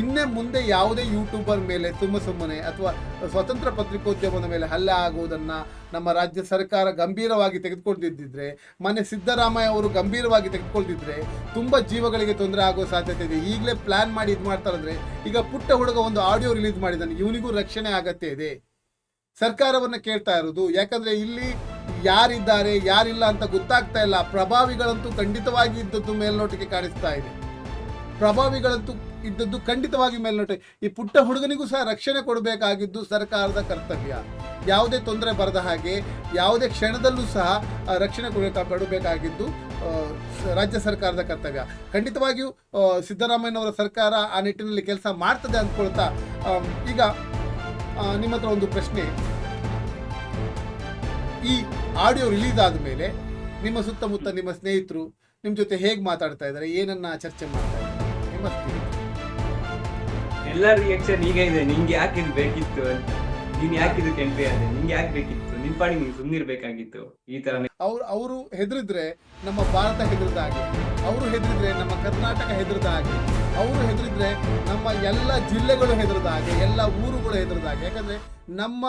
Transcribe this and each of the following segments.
ಇನ್ನೇ ಮುಂದೆ ಯಾವುದೇ ಯೂಟ್ಯೂಬರ್ ಮೇಲೆ ಸುಮ್ಮ ಸುಮ್ಮನೆ ಅಥವಾ ಸ್ವತಂತ್ರ ಪತ್ರಿಕೋದ್ಯಮದ ಮೇಲೆ ಹಲ್ಲೆ ಆಗುವುದನ್ನು ನಮ್ಮ ರಾಜ್ಯ ಸರ್ಕಾರ ಗಂಭೀರವಾಗಿ ತೆಗೆದುಕೊಳ್ತಿದ್ದಿದ್ರೆ ಮನೆ ಸಿದ್ದರಾಮಯ್ಯ ಅವರು ಗಂಭೀರವಾಗಿ ತೆಗೆದುಕೊಳ್ತಿದ್ರೆ ತುಂಬ ಜೀವಗಳಿಗೆ ತೊಂದರೆ ಆಗೋ ಸಾಧ್ಯತೆ ಇದೆ. ಈಗಲೇ ಪ್ಲಾನ್ ಮಾಡಿ ಇದು ಮಾಡ್ತಾರಂದ್ರೆ ಈಗ ಪುಟ್ಟ ಹುಡುಗ ಒಂದು ಆಡಿಯೋ ರಿಲೀಸ್ ಮಾಡಿದ್ದಾನೆ ಇವನಿಗೂ ರಕ್ಷಣೆ ಆಗತ್ತೆ ಇದೆ. ಸರ್ಕಾರವನ್ನು ಕೇಳ್ತಾ ಇರೋದು, ಯಾಕಂದ್ರೆ ಇಲ್ಲಿ ಯಾರಿದ್ದಾರೆ, ಯಾರಿಲ್ಲ ಅಂತ ಗೊತ್ತಾಗ್ತಾ ಇಲ್ಲ. ಪ್ರಭಾವಿಗಳಂತೂ ಖಂಡಿತವಾಗಿ ಇದ್ದದ್ದು ಮೇಲ್ನೋಟಕ್ಕೆ ಕಾಣಿಸ್ತಾ ಇದೆ. ಪ್ರಭಾವಿಗಳಂತೂ ಇದ್ದದ್ದು ಖಂಡಿತವಾಗಿ ಮೇಲ್ನೋಟ. ಈ ಪುಟ್ಟ ಹುಡುಗನಿಗೂ ಸಹ ರಕ್ಷಣೆ ಕೊಡಬೇಕಾಗಿದ್ದು ಸರ್ಕಾರದ ಕರ್ತವ್ಯ. ಯಾವುದೇ ತೊಂದರೆ ಬರದ ಹಾಗೆ, ಯಾವುದೇ ಕ್ಷಣದಲ್ಲೂ ಸಹ ರಕ್ಷಣೆ ಕೊಡಬೇಕಾ, ಕೊಡಬೇಕಾಗಿದ್ದು ರಾಜ್ಯ ಸರ್ಕಾರದ ಕರ್ತವ್ಯ. ಖಂಡಿತವಾಗಿಯೂ ಸಿದ್ದರಾಮಯ್ಯನವರ ಸರ್ಕಾರ ಆ ನಿಟ್ಟಿನಲ್ಲಿ ಕೆಲಸ ಮಾಡ್ತದೆ ಅಂದ್ಕೊಳ್ತಾ ಈಗ ನಿಮ್ಮ ಹತ್ರ ಒಂದು ಪ್ರಶ್ನೆ. ಈ ಆಡಿಯೋ ರಿಲೀಸ್ ಆದ ಮೇಲೆ ನಿಮ್ಮ ಸುತ್ತಮುತ್ತ ನಿಮ್ಮ ಸ್ನೇಹಿತರು, ನಿಮ್ಮ ಜೊತೆ ಹೇಗೆ ಮಾತಾಡ್ತಾ ಇದ್ದಾರೆ? ಏನನ್ನ ಚರ್ಚೆ ಮಾಡ್ತಾ ಇದ್ದಾರೆ? ನಿಮ್ಮ ಸ್ನೇಹಿತರು. ಎಲ್ಲ ರಿಯಾಕ್ಷನ್ ಈಗ ಇದೆ. ನಿಂಗೆ ಯಾಕೆ ಇದು ಬೇಕಿತ್ತು? ಅಂತ ನೀನ್ ಯಾಕೆ ಇದಕ್ಕೆ ಎಂಟ್ರಿ ಆದೆ? ನಿಂಗೆ ಯಾಕೆ ಬೇಕಿತ್ತು? ನಿನ್ ಪಾಡಿ ನೀನ್ ಸುಮ್ಮನಿರ್ಬೇಕಾಗಿತ್ತು ಈ ತರ ಅವ್ರು ಅವರು ಹೆದರಿದ್ರೆ ನಮ್ಮ ಭಾರತ ಹೆದರಿದ ಹಾಗೆ. ಅವರು ಹೆದರಿದ್ರೆ ನಮ್ಮ ಕರ್ನಾಟಕ ಹೆದರಿದ ಹಾಗೆ. ಅವರು ಹೆದರಿದ್ರೆ ನಮ್ಮ ಎಲ್ಲ ಜಿಲ್ಲೆಗಳು ಹೆದರಿದ ಹಾಗೆ ಎಲ್ಲ ಊರುಗಳು ಹೆದರಿದ ಹಾಗೆ. ಯಾಕಂದ್ರೆ ನಮ್ಮ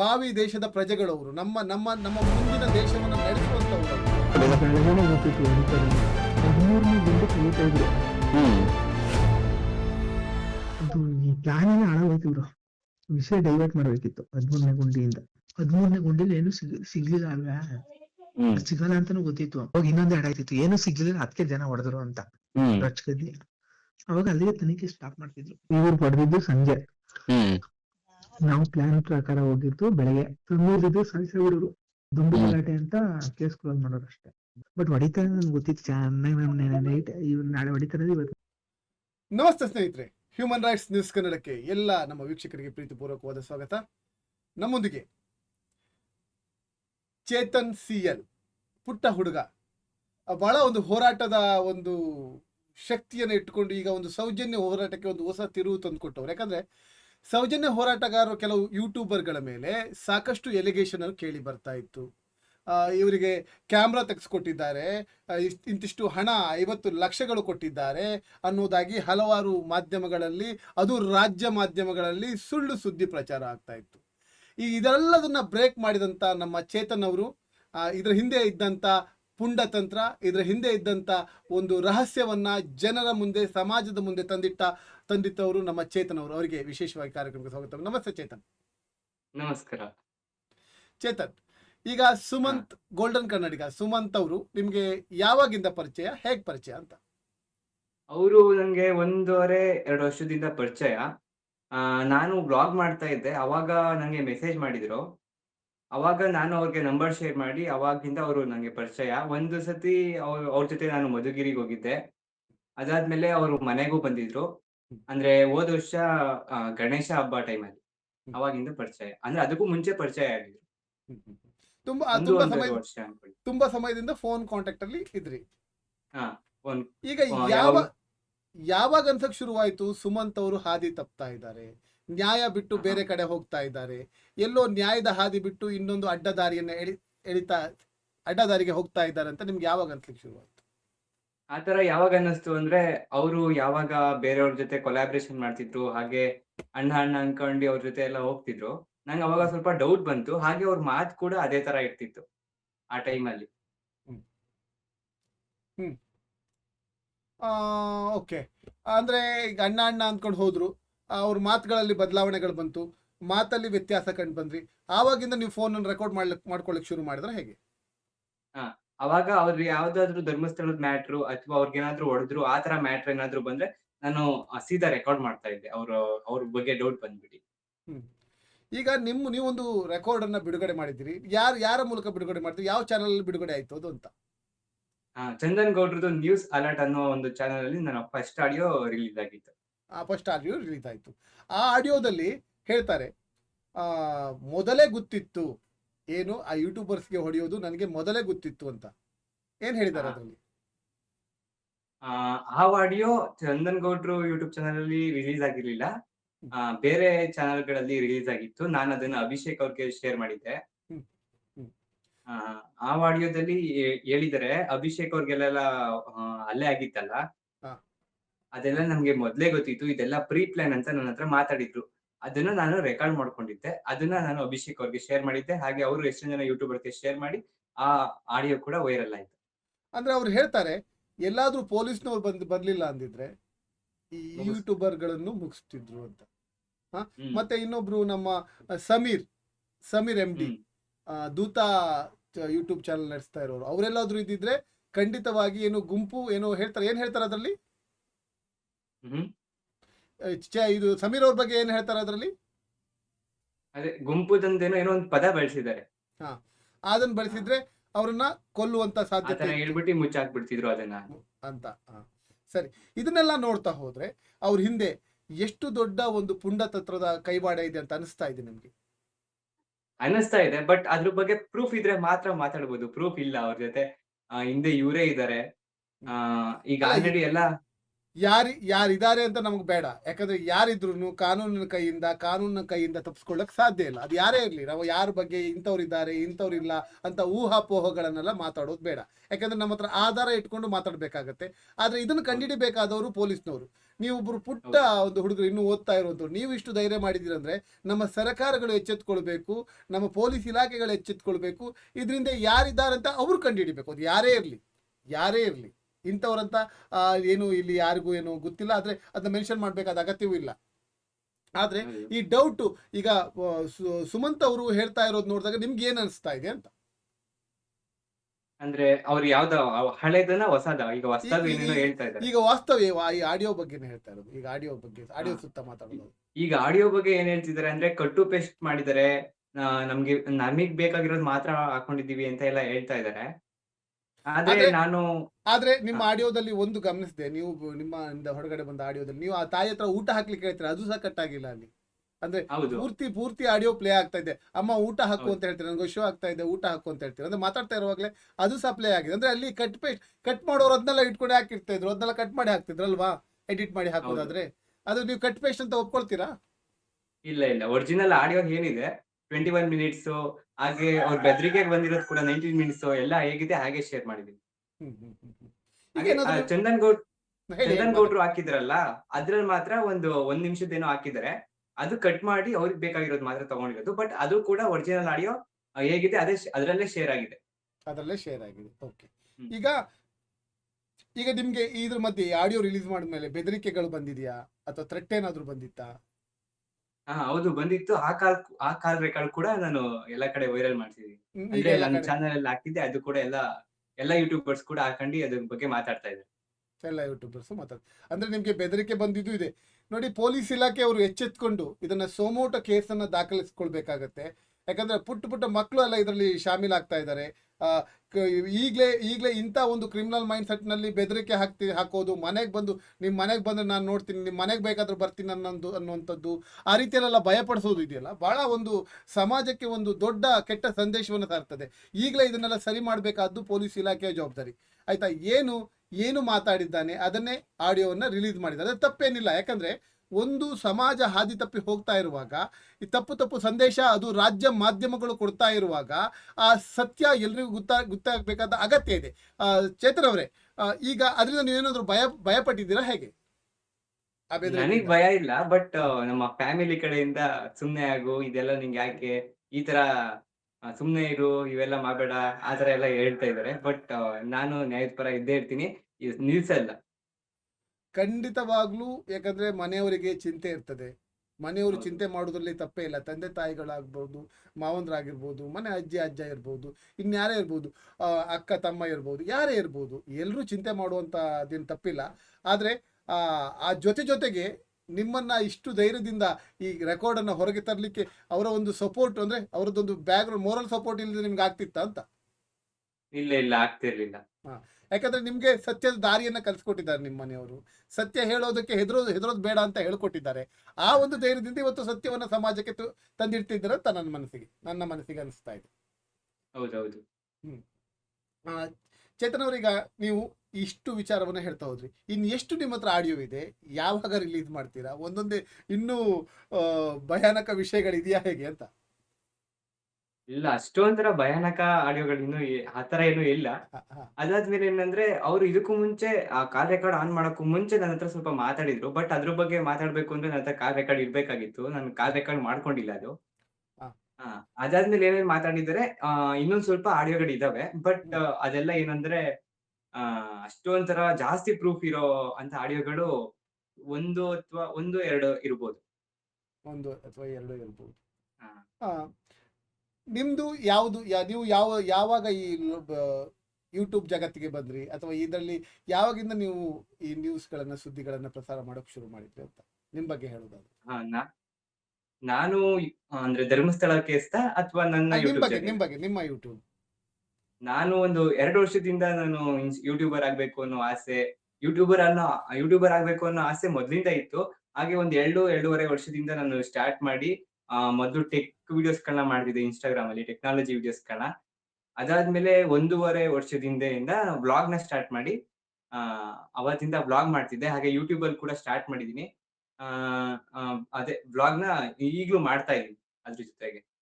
ಬಾವಿ ದೇಶದ ಪ್ರಜೆಗಳವರು ನಮ್ಮ ನಮ್ಮ ನಮ್ಮ ಮುಂದಿನ ದೇಶವನ್ನು ನಡೆಸುವಂತವರು ಪ್ಲಾನ್ ಹಾಳಾಗೋಯ್ತು ಇವ್ರು ವಿಷಯ ಡೈವರ್ಟ್ ಮಾಡ್ಬೇಕಿತ್ತು. ಹದಿಮೂರನೇ ಗುಂಡಿಯಿಂದ. ಹದಿಮೂರನೇ ಗುಂಡಿಲಿ ಏನು ಸಿಗ್ ಸಿಗ್ಲಿಲ್ಲ ಅಲ್ವಾ? ಸಿಗಲ್ಲ ಅಂತಾನು ಗೊತ್ತಿತ್ತು. ಅವಾಗ ಇನ್ನೊಂದು ಎರಡ್ ಆಯ್ತಿತ್ತು. ಏನು ಸಿಗ್ಲಿಲ್ಲ ಅದಕ್ಕೆ ಜನ ಹೊಡೆದ್ರು ಅಂತ. ರೊಚ್ಕದ್ಲಿ ಅವಾಗ ಅಲ್ಲಿಗೆ ತನಿಖೆ ಸ್ಟಾಪ್ ಮಾಡ್ತಿದ್ರು. ಇವ್ರು ಪಡೆದಿದ್ದು ಸಂಜೆ. ನಾವು ಪ್ಲಾನ್ ಪ್ರಕಾರ ಹೋಗಿದ್ದು ಬೆಳಗ್ಗೆ. ತಂದಿದ್ದು ಸಹಿಸ ಬಿಡೋರು ದುಂಡು ಗಲಾಟೆ ಅಂತ ಕೇಸ್ ಕ್ಲೋಸ್ ಮಾಡೋರು ಅಷ್ಟೇ. ಬಟ್ ಹೊಡಿತಾರೆ ನನ್ಗೆ ಗೊತ್ತಿತ್ತು. ಚೆನ್ನಾಗಿ ನೈಟ್ ಇವ್ ನಾಳೆ ಹೊಡಿತಾರೆ ಇವತ್ತು. ನಮಸ್ತೆ ಸ್ನೇಹಿತರೆ. ಹ್ಯೂಮನ್ ರೈಟ್ಸ್ ನ್ಯೂಸ್ ಕನ್ನಡಕ್ಕೆ ಎಲ್ಲ ನಮ್ಮ ವೀಕ್ಷಕರಿಗೆ ಪ್ರೀತಿಪೂರ್ವಕವಾದ ಸ್ವಾಗತ. ನಮ್ಮೊಂದಿಗೆ ಚೇತನ್ ಸಿ ಎಲ್, ಪುಟ್ಟ ಹುಡುಗ. ಬಹಳ ಒಂದು ಹೋರಾಟದ ಒಂದು ಶಕ್ತಿಯನ್ನು ಇಟ್ಟುಕೊಂಡು ಈಗ ಒಂದು ಸೌಜನ್ಯ ಹೋರಾಟಕ್ಕೆ ಒಂದು ಹೊಸ ತಿರುವು ತಂದುಕೊಟ್ಟವ್ರು. ಯಾಕಂದ್ರೆ ಸೌಜನ್ಯ ಹೋರಾಟಗಾರರು ಕೆಲವು ಯೂಟ್ಯೂಬರ್ಗಳ ಮೇಲೆ ಸಾಕಷ್ಟು ಎಲಿಗೇಷನ್ ಅನ್ನು ಕೇಳಿ ಬರ್ತಾ ಇತ್ತು. ಇವರಿಗೆ ಕ್ಯಾಮ್ರಾ ತೆಗೆಸ್ಕೊಟ್ಟಿದ್ದಾರೆ. ಇಂತಿಷ್ಟು ಹಣ ಐವತ್ತು ಲಕ್ಷಗಳು ಕೊಟ್ಟಿದ್ದಾರೆ ಅನ್ನೋದಾಗಿ ಹಲವಾರು ಮಾಧ್ಯಮಗಳಲ್ಲಿ ಅದು ರಾಜ್ಯ ಮಾಧ್ಯಮಗಳಲ್ಲಿ ಸುಳ್ಳು ಸುದ್ದಿ ಪ್ರಚಾರ ಆಗ್ತಾ ಇತ್ತು. ಈ ಇದೆಲ್ಲದನ್ನ ಬ್ರೇಕ್ ಮಾಡಿದಂಥ ನಮ್ಮ ಚೇತನ್ ಅವರು ಇದರ ಹಿಂದೆ ಇದ್ದಂಥ ಪುಂಡತಂತ್ರ ಇದರ ಹಿಂದೆ ಇದ್ದಂಥ ಒಂದು ರಹಸ್ಯವನ್ನ ಜನರ ಮುಂದೆ ಸಮಾಜದ ಮುಂದೆ ತಂದಿಟ್ಟ ತಂದಿತ್ತವರು ನಮ್ಮ ಚೇತನ್ ಅವರು. ಅವರಿಗೆ ವಿಶೇಷವಾಗಿ ಕಾರ್ಯಕ್ರಮಕ್ಕೆ ಸ್ವಾಗತ. ನಮಸ್ತೆ ಚೇತನ್. ನಮಸ್ಕಾರ. ಚೇತನ್ ಈಗ ಸುಮಂತ್ ಗೋಲ್ಡನ್ ಕನ್ನಡಿಗ ಸುಮಂತ್ ಅವರು ನಿಮ್ಗೆ ಯಾವಾಗಿಂದ ಪರಿಚಯ ಹೇಗ್ ಪರಿಚಯ ಅಂತ? ಅವರು ನಂಗೆ ಒಂದೂವರೆ ಎರಡು ವರ್ಷದಿಂದ ಪರಿಚಯ. ಆ, ನಾನು ಬ್ಲಾಗ್ ಮಾಡ್ತಾ ಇದ್ದೆ ಅವಾಗ ನಂಗೆ ಮೆಸೇಜ್ ಮಾಡಿದ್ರು. ಅವಾಗ ನಾನು ಅವ್ರಿಗೆ ನಂಬರ್ ಶೇರ್ ಮಾಡಿ ಅವಾಗಿಂದ ಅವರು ನಂಗೆ ಪರಿಚಯ. ಒಂದು ಸತಿ ಅವ್ರ ಅವ್ರ ಜೊತೆ ನಾನು ಮಧುಗಿರಿಗೆ ಹೋಗಿದ್ದೆ. ಅದಾದ್ಮೇಲೆ ಅವರು ಮನೆಗೂ ಬಂದಿದ್ರು. ಅಂದ್ರೆ ಹೋದ ವರ್ಷ ಆ, ಗಣೇಶ ಹಬ್ಬ ಟೈಮಲ್ಲಿ ಅವಾಗಿಂದ ಪರಿಚಯ. ಅಂದ್ರೆ ಅದಕ್ಕೂ ಮುಂಚೆ ಪರಿಚಯ ಆಗಿದ್ರು. ತುಂಬಾ ತುಂಬಾ ಸಮಯ ತುಂಬಾ ಸಮಯದಿಂದ ಫೋನ್ ಕಾಂಟ್ಯಾಕ್ಟ್ ಅಲ್ಲಿ ಇದ್ರಿ. ಈಗ ಯಾವ- ಯಾವಾಗ ಅನ್ಸಕ್ ಶುರುವಾಯ್ತು? ಸುಮಂತ್ ಅವರು ಹಾದಿ ತಪ್ತಾ ಇದ್ದಾರೆ. ನ್ಯಾಯ ಬಿಟ್ಟು ಬೇರೆ ಕಡೆ ಹೋಗ್ತಾ ಇದ್ದಾರೆ. ಎಲ್ಲೋ ನ್ಯಾಯದ ಹಾದಿ ಬಿಟ್ಟು ಇನ್ನೊಂದು ಅಡ್ಡದಾರಿಯನ್ನ ಎಳಿ ಎಳಿತಾ ಅಡ್ಡದಾರಿಗೆ ಹೋಗ್ತಾ ಇದ್ದಾರೆ ಅಂತ ನಿಮ್ಗೆ ಯಾವಾಗ ಅನ್ಸ್ಲಿಕ್ಕೆ ಶುರುವಾಯ್ತು? ಆತರ ಯಾವಾಗ ಅನ್ನಿಸ್ತು ಅಂದ್ರೆ ಅವರು ಯಾವಾಗ ಬೇರೆಯವ್ರ ಜೊತೆ ಕೊಲಾಬ್ರೇಷನ್ ಮಾಡ್ತಿದ್ರು ಹಾಗೆ ಅಣ್ಣ ಅಣ್ಣ ಅನ್ಕೊಂಡು ಅವ್ರ ಜೊತೆ ಎಲ್ಲ ಹೋಗ್ತಿದ್ರು. ನಂಗೆ ಅವಾಗ ಸ್ವಲ್ಪ ಡೌಟ್ ಬಂತು. ಹಾಗೆ ಅವ್ರ ಮಾತು ಕೂಡ ಅದೇ ತರ ಇರ್ತಿತ್ತು ಆ ಟೈಮಲ್ಲಿ ಓಕೆ. ಅಂದ್ರೆ ಈಗ ಅಣ್ಣ ಅಣ್ಣ ಅಂದ್ಕೊಂಡು ಹೋದ್ರು. ಅವ್ರ ಮಾತುಗಳಲ್ಲಿ ಬದಲಾವಣೆಗಳು ಬಂತು. ಮಾತಲ್ಲಿ ವ್ಯತ್ಯಾಸ ಕಂಡು ಬಂದ್ರಿ ಆವಾಗಿಂದ ನೀವು ಫೋನ್ ರೆಕಾರ್ಡ್ ಮಾಡ್ಲಿಕ್ಕೆ ಮಾಡ್ಕೊಳ್ಳಿಕ್ ಶುರು ಮಾಡಿದ್ರೆ ಹೇಗೆ? ಅವಾಗ ಅವ್ರಿಗೆ ಯಾವ್ದಾದ್ರು ಧರ್ಮಸ್ಥಳದ ಮ್ಯಾಟ್ರು ಅಥವಾ ಅವ್ರಿಗೇನಾದ್ರು ಹೊಡೆದ್ರು ಆ ತರ ಮ್ಯಾಟ್ರ್ ಏನಾದ್ರು ಬಂದ್ರೆ ನಾನು ಸೀದಾ ರೆಕಾರ್ಡ್ ಮಾಡ್ತಾ ಇದ್ದೆ. ಅವ್ರ ಅವ್ರ ಬಗ್ಗೆ ಡೌಟ್ ಬಂದ್ಬಿಟ್ಟು ಈಗ ನಿಮ್ಮ ನೀವೊಂದು ರೆಕಾರ್ಡ್ ಅನ್ನ ಬಿಡುಗಡೆ ಮಾಡಿದ್ರಿ ಯಾರು ಯಾರ ಮೂಲಕ ಬಿಡುಗಡೆ ಮಾಡ್ತೀವಿ ಯಾವ ಚಾನಲ್ ಬಿಡುಗಡೆ ಆಯ್ತು ಅದು ಅಂತ? ಚಂದನ್ ಗೌಡ್ರದ್ದು ನ್ಯೂಸ್ ಅಲರ್ಟ್ ಅನ್ನೋ ಒಂದು ಚಾನಲ್ ಅಲ್ಲಿ ನನ್ನ ಫಸ್ಟ್ ಆಡಿಯೋ ರಿಲೀಸ್ ಆಗಿತ್ತು. ಆ ಫಸ್ಟ್ ಆಡಿಯೋ ರಿಲೀಸ್ ಆಯ್ತು. ಆ ಆಡಿಯೋದಲ್ಲಿ ಹೇಳ್ತಾರೆ ಆ, ಮೊದಲೇ ಗೊತ್ತಿತ್ತು. ಏನು? ಆ ಯೂಟ್ಯೂಬರ್ಸ್ಗೆ ಹೊಡೆಯೋದು ನನಗೆ ಮೊದಲೇ ಗೊತ್ತಿತ್ತು ಅಂತ. ಏನ್ ಹೇಳಿದ್ದಾರೆ. ಅದರಲ್ಲಿ? ಆ ಆಡಿಯೋ ಚಂದನ್ ಗೌಡ್ರು ಯೂಟ್ಯೂಬ್ ಚಾನಲ್ ಅಲ್ಲಿ ರಿಲೀಸ್ ಆಗಿರ್ಲಿಲ್ಲ. ಬೇರೆ ಚಾನೆಲ್ಗಳಲ್ಲಿ ರಿಲೀಸ್ ಆಗಿತ್ತು. ನಾನು ಅದನ್ನ ಅಭಿಷೇಕ್ ಅವ್ರಿಗೆ ಶೇರ್ ಮಾಡಿದ್ದೆ. ಆ, ಆಡಿಯೋದಲ್ಲಿ ಹೇಳಿದರೆ ಅಭಿಷೇಕ್ ಅವ್ರಿಗೆಲ್ಲ ಅಲ್ಲೇ ಆಗಿತ್ತಲ್ಲ. ಅದೆಲ್ಲ ನಮ್ಗೆ ಮೊದ್ಲೇ ಗೊತ್ತಿತ್ತು. ಇದೆಲ್ಲ ಪ್ರೀ ಪ್ಲಾನ್ ಅಂತ ನನ್ನ ಹತ್ರ ಮಾತಾಡಿದ್ರು. ಅದನ್ನ ನಾನು ರೆಕಾರ್ಡ್ ಮಾಡ್ಕೊಂಡಿದ್ದೆ. ಅದನ್ನ ನಾನು ಅಭಿಷೇಕ್ ಅವ್ರಿಗೆ ಶೇರ್ ಮಾಡಿದ್ದೆ. ಹಾಗೆ ಅವರು ಎಷ್ಟು ಜನ ಯೂಟ್ಯೂಬರ್ಗೆ ಶೇರ್ ಮಾಡಿ ಆ ಆಡಿಯೋ ಕೂಡ ವೈರಲ್ ಆಯ್ತು. ಅಂದ್ರೆ ಅವ್ರು ಹೇಳ್ತಾರೆ ಎಲ್ಲಾದ್ರೂ ಪೊಲೀಸ್ನವ್ರು ಬಂದ್ ಬರ್ಲಿಲ್ಲ ಅಂದಿದ್ರೆ ಈ ಯೂಟ್ಯೂಬರ್ಗಳನ್ನು ಮುಗಿಸ್ತಿದ್ರು ಅಂತ. ಮತ್ತೆ ಇನ್ನೊಬ್ರು ನಮ್ಮ Sameer Sameer M D. Dhootha YouTube channel ನಡೆಸ್ತಾ ಇರೋರು. ಅವರೆಲ್ಲಾದ್ರೂ ಇದ್ದಿದ್ರೆ ಖಂಡಿತವಾಗಿ ಏನು ಗುಂಪು ಏನೋ ಹೇಳ್ತಾರೆ. ಏನ್ ಹೇಳ್ತಾರೆ ಅದರಲ್ಲಿ? ಇದು ಸಮೀರ್ ಅವ್ರ ಬಗ್ಗೆ ಏನ್ ಹೇಳ್ತಾರೆ ಅದರಲ್ಲಿ? ಅದೇ ಗುಂಪುದಂದೇನೋ ಏನೋ ಒಂದು ಪದ ಬಳಸಿದ್ದಾರೆ. ಅದನ್ನ ಬಳಸಿದ್ರೆ ಅವ್ರನ್ನ ಕೊಲ್ಲುವಂತ ಸಾಧ್ಯತೆ ಹೇಳ್ಬಿಟ್ಟು ಮುಚ್ಚಾಕ್ಬಿಡ್ತಿದ್ರು ಅದನ್ನ. ಅಂತ ಹ. ಸರಿ. ಇದನ್ನೆಲ್ಲ ನೋಡ್ತಾ ಹೋದ್ರೆ ಅವ್ರ ಹಿಂದೆ ಎಷ್ಟು ದೊಡ್ಡ ಒಂದು ಪುಂಡ ತತ್ರದ ಕೈವಾಡ ಇದೆ ಅಂತ ಅನಿಸ್ತಾ ಇದೆ ನಿಮ್ಗೆ? ಅನಿಸ್ತಾ ಇದೆ ಬಟ್ ಅದ್ರ ಬಗ್ಗೆ ಪ್ರೂಫ್ ಇದ್ರೆ ಮಾತ್ರ ಮಾತಾಡ್ಬೋದು. ಪ್ರೂಫ್ ಇಲ್ಲ ಅವ್ರ ಜೊತೆ. ಹಿಂದೆ ಇವರೇ ಇದಾರೆ. ಈಗ ಆಲ್ರೆಡಿ ಎಲ್ಲ ಯಾರಿ, ಯಾರಿದ್ದಾರೆ ಅಂತ ನಮಗೆ ಬೇಡ. ಯಾಕಂದ್ರೆ ಯಾರಿದ್ರು ಕಾನೂನಿನ ಕೈಯಿಂದ ಕಾನೂನಿನ ಕೈಯಿಂದ ತಪ್ಪಿಸ್ಕೊಳ್ಳಕ್ ಸಾಧ್ಯ ಇಲ್ಲ. ಅದು ಯಾರೇ ಇರಲಿ, ನಾವು ಯಾರ ಬಗ್ಗೆ ಇಂಥವ್ರಿದ್ದಾರೆ, ಇಂಥವ್ರಿಲ್ಲ ಅಂತ ಊಹಾಪೋಹಗಳನ್ನೆಲ್ಲ ಮಾತಾಡೋದು ಬೇಡ. ಯಾಕಂದ್ರೆ ನಮ್ಮ ಹತ್ರ ಆಧಾರ ಇಟ್ಕೊಂಡು ಮಾತಾಡ್ಬೇಕಾಗತ್ತೆ. ಆದ್ರೆ ಇದನ್ನು ಕಂಡಿಡಿಬೇಕಾದವರು ಪೊಲೀಸ್ನವರು. ನೀವು ಒಬ್ರು ಪುಟ್ಟ ಒಂದು ಹುಡುಗರು ಇನ್ನೂ ಓದ್ತಾ ಇರೋದು ನೀವು ಇಷ್ಟು ಧೈರ್ಯ ಮಾಡಿದಿರಂದ್ರೆ ನಮ್ಮ ಸರ್ಕಾರಗಳು ಎಚ್ಚೆತ್ಕೊಳ್ಬೇಕು, ನಮ್ಮ ಪೊಲೀಸ್ ಇಲಾಖೆಗಳು ಎಚ್ಚೆತ್ಕೊಳ್ಬೇಕು. ಇದರಿಂದ ಯಾರಿದ್ದಾರೆ ಅಂತ ಅವರು ಕಂಡುಹಿಡಿಬೇಕು ಅದು ಯಾರೇ ಇರಲಿ ಯಾರೇ ಇರಲಿ. ಇಂಥವ್ರಂತ ಏನು ಇಲ್ಲಿ ಯಾರಿಗೂ ಏನು ಗೊತ್ತಿಲ್ಲ ಆದ್ರೆ ಅದನ್ನ ಮೆನ್ಷನ್ ಮಾಡಬೇಕಾದ ಅಗತ್ಯವೂ ಇಲ್ಲ. ಆದ್ರೆ ಈ ಡೌಟ್ ಈಗ ಸುಮಂತ್ ಅವರು ಹೇಳ್ತಾ ಇರೋದು ನೋಡಿದಾಗ ನಿಮ್ಗೆ ಏನ್ ಅನಿಸ್ತಾ ಇದೆ ಅಂತ? ಅಂದ್ರೆ ಅವ್ರು ಯಾವ್ದೋ ಹಳೆದನ್ನ ಹೊಸದ? ಈಗ ಹೊಸದು ಈ- ಏನೇನೋ ಹೇಳ್ತಾ ಇದ್ದಾರೆ ಈಗ ವಾಸ್ತವ ಈ ಆಡಿಯೋ ಬಗ್ಗೆನೇ ಹೇಳ್ತಾ ಇರೋದು. ಈಗ ಆಡಿಯೋ ಬಗ್ಗೆ ಆಡಿಯೋ. ಸುತ್ತ ಮಾತಾಡೋದು. ಈಗ ಆಡಿಯೋ ಬಗ್ಗೆ ಏನ್ ಹೇಳ್ತಿದ್ದಾರೆ ಅಂದ್ರೆ ಕಟ್ಟು ಪೇಸ್ಟ್ ಮಾಡಿದರೆ. ಆ, ನಮ್ಗೆ ನಮಗ್ ಬೇಕಾಗಿರೋದು ಮಾತ್ರ ಹಾಕೊಂಡಿದೀವಿ ಅಂತ ಎಲ್ಲ ಹೇಳ್ತಾ ಇದ್ದಾರೆ ಆದ್ರೆ ಆದ್ರೆ- ನಾನು ಆದ್ರೆ ನಿಮ್ಮ ಆಡಿಯೋದಲ್ಲಿ ಒಂದು ಗಮನಿಸಿದೆ ನೀವು ನಿಮ್ಮ ಹೊರಗಡೆ ಬಂದ ಆಡಿಯೋದಲ್ಲಿ ನೀವು ಆ ತಾಯಿ ಹತ್ರ ಊಟ ಹಾಕ್ಲಿಕ್ಕೆ ಹೇಳ್ತೀರಾ ಅದು ಸಹ ಕಟ್ ಆಗಿಲ್ಲ ಅಲ್ಲಿ. ಅಂದ್ರೆ ಪೂರ್ತಿ ಪೂರ್ತಿ ಆಡಿಯೋ ಪ್ಲೇ ಆಗ್ತಾ ಇದೆ. ಅಮ್ಮ ಊಟ ಹಾಕು ಅಂತ ಹೇಳ್ತೀರಾ ನನಗೆ ಶೋ ಆಗ್ತಾ ಇದೆ ಊಟ ಹಾಕು ಅಂತ ಹೇಳ್ತೀರಾ ಅಂದ್ರೆ ಮಾತಾಡ್ತಾ ಇರುವಾಗಲೇ ಅದು ಸಹ ಪ್ಲೇ ಆಗಿದೆ. ಅಂದ್ರೆ ಅಲ್ಲಿ ಕಟ್ ಪೇಸ್ಟ್ ಕಟ್ ಮಾಡೋರು ಅದನ್ನೆಲ್ಲ ಇಟ್ಕೊಂಡು ಹಾಕಿರ್ತಾ ಇದ್ರು ಅದನ್ನೆಲ್ಲ ಕಟ್ ಮಾಡಿ ಹಾಕ್ತಿದ್ರಲ್ವಾ? ಎಡಿಟ್ ಮಾಡಿ ಹಾಕೋದಾದ್ರೆ. ಅದು ನೀವು ಕಟ್ ಪೇಸ್ಟ್ ಅಂತ ಒಪ್ಕೊಳ್ತೀರಾ? ಇಲ್ಲ ಇಲ್ಲ ಒರಿಜಿನಲ್ ಆಡಿಯೋ ಏನಿದೆ ಟ್ವೆಂಟಿ ಒನ್ ಮಿನಿಟ್ಸ್ ಹಾಗೆ ಅವ್ರ ಬೆದರಿಕೆಗೆ ಬಂದಿರೋದು ಕೂಡ ನೈನ್ಟೀನ್ ಮಿನಿಟ್ಸ್ ಎಲ್ಲ ಹೇಗಿದೆ ಹಾಗೆ ಶೇರ್ ಮಾಡಿದೀನಿ ಚಂದನ್ ಗೌಡ್ ಚಂದನ್ ಗೌಡ್ರು ಹಾಕಿದ್ರಲ್ಲ ಅದ್ರಲ್ಲಿ ಮಾತ್ರ ಒಂದು ಒಂದ್ ನಿಮಿಷದೇನೋ ಹಾಕಿದ್ದಾರೆ. ಅದು ಕಟ್ ಮಾಡಿ ಅವ್ರಿಗೆ ಬೇಕಾಗಿರೋದು ಮಾತ್ರ ತಗೊಂಡಿರೋದು ಬಟ್ ಅದು ಕೂಡ ಒರಿಜಿನಲ್ ಆಡಿಯೋ ಹೇಗಿದೆ ಅದೇ ಅದರಲ್ಲೇ ಅದ್ರಲ್ಲೇ ಶೇರ್ ಆಗಿದೆ. ಅದರಲ್ಲೇ ಶೇರ್ ಆಗಿದೆ ಓಕೆ ಈಗ ಈಗ ನಿಮ್ಗೆ ಇದ್ರ ಮಧ್ಯೆ ಆಡಿಯೋ ರಿಲೀಸ್ ಮಾಡಿದ್ಮೇಲೆ ಬೆದರಿಕೆಗಳು ಬಂದಿದ್ಯಾ? ಅಥವಾ ಥ್ರೆಟ್ ಏನಾದ್ರು ಬಂದಿತ್ತಾ? ಹಾ ಹೌದು. ಬಂದಿತ್ತು. ಆ ಕಾಲ್ ಆ ಕಾಲ್ ರೆಕಾರ್ಡ್ ಕೂಡ ನಾನು ಎಲ್ಲಾ ಕಡೆ ವೈರಲ್ ಮಾಡ್ತಿದ್ದೀನಿ ಅಂದ್ರೆ ನನ್ನ ಚಾನಲ್ ಅಲ್ಲಿ ಹಾಕಿದ್ದೆ. ಅದು ಕೂಡ ಎಲ್ಲ ಎಲ್ಲಾ ಯೂಟ್ಯೂಬರ್ಸ್ ಕೂಡ ಹಾಕೊಂಡು ಅದ್ರ ಬಗ್ಗೆ ಮಾತಾಡ್ತಾ ಇದ್ದಾರೆ. ಎಲ್ಲ ಯೂಟ್ಯೂಬರ್ಸ್ ಮಾತಾಡ್ ಅಂದ್ರೆ ನಿಮ್ಗೆ ಬೆದರಿಕೆ ಬಂದಿದ್ದು ಇದೆ. ನೋಡಿ ಪೊಲೀಸ್ ಇಲಾಖೆ ಅವರು ಎಚ್ಚೆತ್ಕೊಂಡು ಇದನ್ನ ಸೋಮೋಟ ಕೇಸನ್ನ ದಾಖಲಿಸ್ಕೊಳ್ಬೇಕಾಗತ್ತೆ. ಯಾಕಂದ್ರೆ ಪುಟ್ಟ ಪುಟ್ಟ ಮಕ್ಕಳು ಎಲ್ಲ ಇದರಲ್ಲಿ ಶಾಮೀಲಾಗ್ತಾ ಇದ್ದಾರೆ. ಈಗ್ಲೇ, ಈಗಲೇ ಇಂಥ ಒಂದು ಕ್ರಿಮಿನಲ್ ಮೈಂಡ್ ಸೆಟ್ನಲ್ಲಿ ಬೆದರಿಕೆ ಹಾಕ್ತಿ, ಹಾಕೋದು, ಮನೆಗೆ ಬಂದು ನಿಮ್ಮ ಮನೆಗೆ ಬಂದರೆ ನಾನು ನೋಡ್ತೀನಿ ನಿಮ್ಮ ಮನೆಗೆ ಬೇಕಾದರೂ ಬರ್ತೀನಿ ಅನ್ನೋದು, ಅನ್ನುವಂಥದ್ದು ಆ ರೀತಿಯಲ್ಲೆಲ್ಲ ಭಯಪಡಿಸೋದು ಇದೆಯಲ್ಲ? ಭಾಳ ಒಂದು ಸಮಾಜಕ್ಕೆ ಒಂದು ದೊಡ್ಡ, ಕೆಟ್ಟ ಸಂದೇಶವನ್ನು ತರ್ತದೆ. ಈಗಲೇ ಇದನ್ನೆಲ್ಲ ಸರಿ ಮಾಡಬೇಕಾದ್ದು ಪೊಲೀಸ್ ಇಲಾಖೆಯ ಜವಾಬ್ದಾರಿ. ಆಯಿತಾ? ಏನು ಏನು ಮಾತಾಡಿದ್ದಾನೆ ಅದನ್ನೇ ಆಡಿಯೋವನ್ನು ರಿಲೀಸ್ ಮಾಡಿದ್ದಾರೆ ಅದು ತಪ್ಪೇನಿಲ್ಲ. ಯಾಕಂದ್ರೆ ಒಂದು ಸಮಾಜ ಹಾದಿ ತಪ್ಪಿ ಹೋಗ್ತಾ ಇರುವಾಗ ಈ ತಪ್ಪು ತಪ್ಪು ಸಂದೇಶ ಅದು ರಾಜ್ಯ ಮಾಧ್ಯಮಗಳು ಕೊಡ್ತಾ ಇರುವಾಗ ಆ ಸತ್ಯ ಎಲ್ರಿಗೂ ಗೊತ್ತಾ ಗೊತ್ತಾಗಬೇಕಾದ ಅಗತ್ಯ ಇದೆ. ಚೇತನ್ ಅವರೇ ಈಗ ಅದರಿಂದ ನೀವೇನಾದ್ರೂ ಭಯ ಭಯಪಟ್ಟಿದ್ದೀರಾ ಹೇಗೆ? ನನಗೆ ಭಯ ಇಲ್ಲ ಬಟ್ ನಮ್ಮ ಫ್ಯಾಮಿಲಿ ಕಡೆಯಿಂದ ಸುಮ್ನೆ ಆಗು ಇದೆಲ್ಲ ನಿಂಗೆ ಯಾಕೆ ಈ ತರ ಸುಮ್ನೆ ಇರು ಇವೆಲ್ಲ ಮಾಡಬೇಡ ಆ ತರ ಎಲ್ಲ ಹೇಳ್ತಾ ಇದಾರೆ ಬಟ್ ನಾನು ನ್ಯಾಯದ ಪರ ಇದ್ದೇ ಇರ್ತೀನಿ. ನಿಲ್ಸಲ್ಲ. ಖಂಡಿತವಾಗ್ಲೂ ಯಾಕಂದ್ರೆ ಮನೆಯವರಿಗೆ ಚಿಂತೆ ಇರ್ತದೆ. ಮನೆಯವರು ಚಿಂತೆ ಮಾಡೋದ್ರಲ್ಲಿ ತಪ್ಪೇ ಇಲ್ಲ. ತಂದೆ ತಾಯಿಗಳಾಗ್ಬೋದು ಮಾವಂದ್ರಾಗಿರ್ಬೋದು ಮನೆ ಅಜ್ಜಿ ಅಜ್ಜ ಇರ್ಬೋದು ಇನ್ಯಾರೇ ಇರ್ಬೋದು ಅಕ್ಕ ತಮ್ಮ ಇರ್ಬೋದು ಯಾರೇ ಇರ್ಬೋದು ಎಲ್ಲರೂ ಚಿಂತೆ ಮಾಡುವಂತ ಅದೇನು ತಪ್ಪಿಲ್ಲ. ಆದ್ರೆ ಆ ಆ ಜೊತೆ ಜೊತೆಗೆ ನಿಮ್ಮನ್ನ ಇಷ್ಟು ಧೈರ್ಯದಿಂದ ಈ ರೆಕಾರ್ಡ್ ಅನ್ನ ಹೊರಗೆ ತರಲಿಕ್ಕೆ ಅವರ ಒಂದು ಸಪೋರ್ಟ್ ಅಂದ್ರೆ ಅವರದ್ದೊಂದು ಬ್ಯಾಕ್ ಮೋರಲ್ ಸಪೋರ್ಟ್ ಇಲ್ಲದೆ ನಿಮ್ಗೆ ಆಗ್ತಿತ್ತ ಅಂತ? ಇಲ್ಲ ಇಲ್ಲ ಆಗ್ತಿರ್ಲಿಲ್ಲ. ಯಾಕಂದ್ರೆ ನಿಮ್ಗೆ ಸತ್ಯದ ದಾರಿಯನ್ನ ಕಲಿಸ್ಕೊಟ್ಟಿದ್ದಾರೆ ನಿಮ್ಮ ಮನೆಯವರು. ಸತ್ಯ ಹೇಳೋದಕ್ಕೆ ಹೆದರೋದು ಹೆದರೋದು ಬೇಡ ಅಂತ ಹೇಳ್ಕೊಟ್ಟಿದ್ದಾರೆ. ಆ ಒಂದು ಧೈರ್ಯದಿಂದ ಇವತ್ತು ಸತ್ಯವನ್ನ ಸಮಾಜಕ್ಕೆ ತಂದಿಡ್ತಿದ್ದಾರೆ ಅಂತ ನನ್ನ ಮನಸ್ಸಿಗೆ ನನ್ನ ಮನಸ್ಸಿಗೆ ಅನಿಸ್ತಾ ಇದೆ. ಹೌದೌದು. ಆ, ಚೇತನ್ ಅವರೀಗ ನೀವು ಇಷ್ಟು ವಿಚಾರವನ್ನ ಹೇಳ್ತಾ ಹೋದ್ರಿ. ಇನ್ನು ಎಷ್ಟು ನಿಮ್ಮ ಹತ್ರ ಆಡಿಯೋ ಇದೆ? ಯಾವಾಗ ರಿಲೀಸ್ ಮಾಡ್ತೀರಾ? ಒಂದೊಂದೇ ಇನ್ನೂ ಭಯಾನಕ ವಿಷಯಗಳಿದೆಯಾ ಹೇಗೆ ಅಂತ. ಇಲ್ಲ ಅಷ್ಟೊಂದರ ಭಯಾನಕ ಆಡಿಯೋಗಳು ಇನ್ನೂ ಆ ತರ ಏನು ಇಲ್ಲ. ಹ, ಹ. ಅದಾದ್ಮೇಲೆ ಏನಂದ್ರೆ ಅವ್ರು ಇದಕ್ಕೂ ಮುಂಚೆ ಆ ಕಾಲ್ ರೆಕಾರ್ಡ್ ಆನ್ ಮಾಡಕ್ಕೂ ಮುಂಚೆ ನನ್ನ ಹತ್ರ ಸ್ವಲ್ಪ ಮಾತಾಡಿದ್ರು. ಬಟ್ ಅದ್ರ ಬಗ್ಗೆ ಮಾತಾಡ್ಬೇಕು ಅಂದ್ರೆ ನನ್ನ ಹತ್ರ ಕಾಲ್ ರೆಕಾರ್ಡ್ ಇರ್ಬೇಕಾಗಿತ್ತು. ನಾನು ಕಾಲ್ ರೆಕಾರ್ಡ್ ಮಾಡ್ಕೊಂಡಿಲ್ಲ ಅದು. ಹ. ಹಾ ಅದಾದ್ಮೇಲೆ ಏನೇನ್ ಮಾತಾಡಿದ್ರೆ ಆ ಇನ್ನೊಂದ್ ಸ್ವಲ್ಪ ಆಡಿಯೋಗಳು ಇದಾವೆ. ಬಟ್ ಅದೆಲ್ಲ ಏನಂದ್ರೆ ಆ ಅಷ್ಟೊಂಥರ ಜಾಸ್ತಿ ಪ್ರೂಫ್ ಇರೋ ಅಂತ ಆಡಿಯೋಗಳು ಒಂದು ಅಥವಾ ಒಂದು ಎರಡು ಇರ್ಬೋದು. ಒಂದು ಅಥವಾ ಎರಡು ಇರ್ಬೋದು. ಹಾ. ಆ, ನಿಮ್ದು ಯಾವುದು ನೀವು ಯಾವ ಯಾವಾಗ ಈ ಯೂಟ್ಯೂಬ್ ಜಗತ್ತಿಗೆ ಬಂದ್ರಿ? ಅಥವಾ ಇದರಲ್ಲಿ ಯಾವಾಗಿಂದ ನೀವು ಈ ನ್ಯೂಸ್ಗಳನ್ನ ಸುದ್ದಿಗಳನ್ನ ಪ್ರಸಾರ ಮಾಡೋಕೆ ಶುರು ಮಾಡಿದ್ರಿ ಅಂತ? ನಿಮ್ ಬಗ್ಗೆ ಹೇಳೋದಾದ್ರೆ. ನಾನು ಅಂದ್ರೆ ಧರ್ಮಸ್ಥಳ ಕೇಸ್ತ ಅಥವಾ ನನ್ನ ಆ, ನಿಮ್ ಬಗ್ಗೆ ಚಾನೆಲ್ ಬಗ್ಗೆ ನಿಮ್ಮ ಯೂಟ್ಯೂಬ್ ನಾನು ಒಂದು ಎರಡು ವರ್ಷದಿಂದ ನಾನು ಯೂಟ್ಯೂಬರ್ ಆಗ್ಬೇಕು ಅನ್ನೋ ಆಸೆ ಯೂಟ್ಯೂಬರ್ ಅನ್ನೋ ಯೂಟ್ಯೂಬರ್ ಆಗ್ಬೇಕು ಅನ್ನೋ ಆಸೆ ಮೊದ್ಲಿಂದ ಇತ್ತು. ಹಾಗೆ ಒಂದ್ ಎರಡು ಎರಡೂವರೆ ವರ್ಷದಿಂದ ನಾನು ಸ್ಟಾರ್ಟ್ ಮಾಡಿ ಮೊದಲು ಟೆಕ್ ವಿಡಿಯೋಸ್ಗಳನ್ನ ಮಾಡ್ತಿದ್ದೆ ಇನ್ಸ್ಟಾಗ್ರಾಮ್ ಅಲ್ಲಿ ಟೆಕ್ನಾಲಜಿ ವಿಡಿಯೋಸ್ಗಳನ್ನ ಅದಾದ್ಮೇಲೆ ಒಂದೂವರೆ ವರ್ಷದಿಂದ ಬ್ಲಾಗ್ನ ಸ್ಟಾರ್ಟ್ ಮಾಡಿ, ಆ, ಅವತ್ತಿಂದ ಬ್ಲಾಗ್ ಮಾಡ್ತಿದ್ದೆ. ಹಾಗೆ ಯೂಟ್ಯೂಬ್ ಅಲ್ಲಿ ಕೂಡ ಸ್ಟಾರ್ಟ್ ಮಾಡಿದೀನಿ ಆ ಅದೇ ಬ್ಲಾಗ್ನ ಈಗ್ಲೂ ಮಾಡ್ತಾ ಇದ್ದೀನಿ ಅದ್ರ ಜೊತೆಗೆ.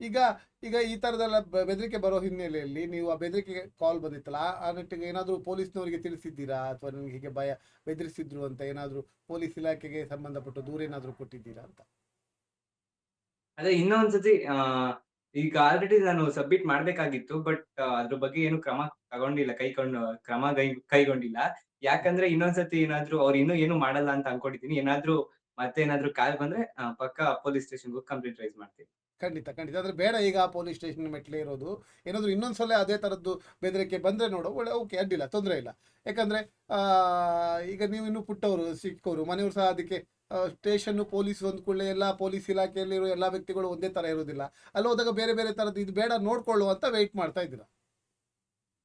ಈಗ ಈಗ ಈ ತರದೆಲ್ಲ ಬೆದರಿಕೆ ಬರೋ ಹಿನ್ನೆಲೆಯಲ್ಲಿ ನೀವು ಆ ಬೆದರಿಕೆ ಕಾಲ್ ಬಂದಿತ್ತಲ್ಲ, ಆ ನಿಟ್ಟಿಗೆ ಏನಾದ್ರು ಪೊಲೀಸ್ನವರಿಗೆ ತಿಳಿಸಿದ್ದೀರಾ? ಅಥವಾ ನಿಮ್ಗೆ ಹೀಗೆ ಭಯ, ಬೆದರಿಸಿದ್ರು ಅಂತ ಏನಾದ್ರು ಪೊಲೀಸ್ ಇಲಾಖೆಗೆ ಸಂಬಂಧಪಟ್ಟು ದೂರ ಏನಾದರೂ ಕೊಟ್ಟಿದ್ದೀರಾ ಅಂತ? ಅದೇ ಇನ್ನೊಂದ್ಸತಿ ಆ ಈಗ ಆಲ್ರೆಡಿ ನಾನು ಸಬ್ಮಿಟ್ ಮಾಡ್ಬೇಕಾಗಿತ್ತು ಬಟ್ ಅದ್ರ ಬಗ್ಗೆ ಏನು ಕ್ರಮ ತಗೊಂಡಿಲ್ಲ ಕೈಕೊಂಡು ಕ್ರಮ ಕೈಗೊಂಡಿಲ್ಲ. ಯಾಕಂದ್ರೆ ಇನ್ನೊಂದ್ಸತಿ ಏನಾದ್ರು ಅವ್ರು ಇನ್ನೂ ಏನು ಮಾಡಲ್ಲ ಅಂತ ಅನ್ಕೊಂಡಿದೀನಿ ಏನಾದ್ರು ಮತ್ತೆ ಏನಾದ್ರು ಕಾಲ್ ಬಂದ್ರೆ ಆ, ಪಕ್ಕ ಪೊಲೀಸ್ ಸ್ಟೇಷನ್ ಹೋಗಿ ಕಂಪ್ಲೇಂಟ್ ರೈಸ್ ಮಾಡ್ತೀನಿ. ಖಂಡಿತ ಖಂಡಿತ. ಆದ್ರೆ ಬೇಡ ಈಗ ಪೊಲೀಸ್ ಸ್ಟೇಷನ್ ಮೆಟ್ಲೇ ಇರೋದು. ಏನಾದ್ರು ಇನ್ನೊಂದ್ಸಲ ಅದೇ ತರದ್ದು ಬೆದರಿಕೆ ಬಂದ್ರೆ ನೋಡು ಒಳ್ಳೆ ಓಕೆ ಅಡ್ಡಿಲ್ಲ ತೊಂದರೆ ಇಲ್ಲ. ಯಾಕಂದ್ರೆ ಈಗ ನೀವು ಇನ್ನು ಪುಟ್ಟವರು ಸಿಕ್ಕವರು ಮನೆಯವರು ಸಹ ಅದಕ್ಕೆ ಸ್ಟೇಷನ್ ಪೊಲೀಸ್ ಒಂದ್ ಕೂಡಲೇ ಎಲ್ಲ ಪೊಲೀಸ್ ಇಲಾಖೆಯಲ್ಲಿರೋ ಎಲ್ಲ ವ್ಯಕ್ತಿಗಳು ಒಂದೇ ತರ ಇರೋದಿಲ್ಲ. ಅಲ್ಲಿ ಹೋದಾಗ ಬೇರೆ ಬೇರೆ ತರದ ಇದು ಬೇಡ ನೋಡ್ಕೊಳ್ಳು ಅಂತ ವೆಯ್ಟ್ ಮಾಡ್ತಾ ಇದ್ದೀರಾ?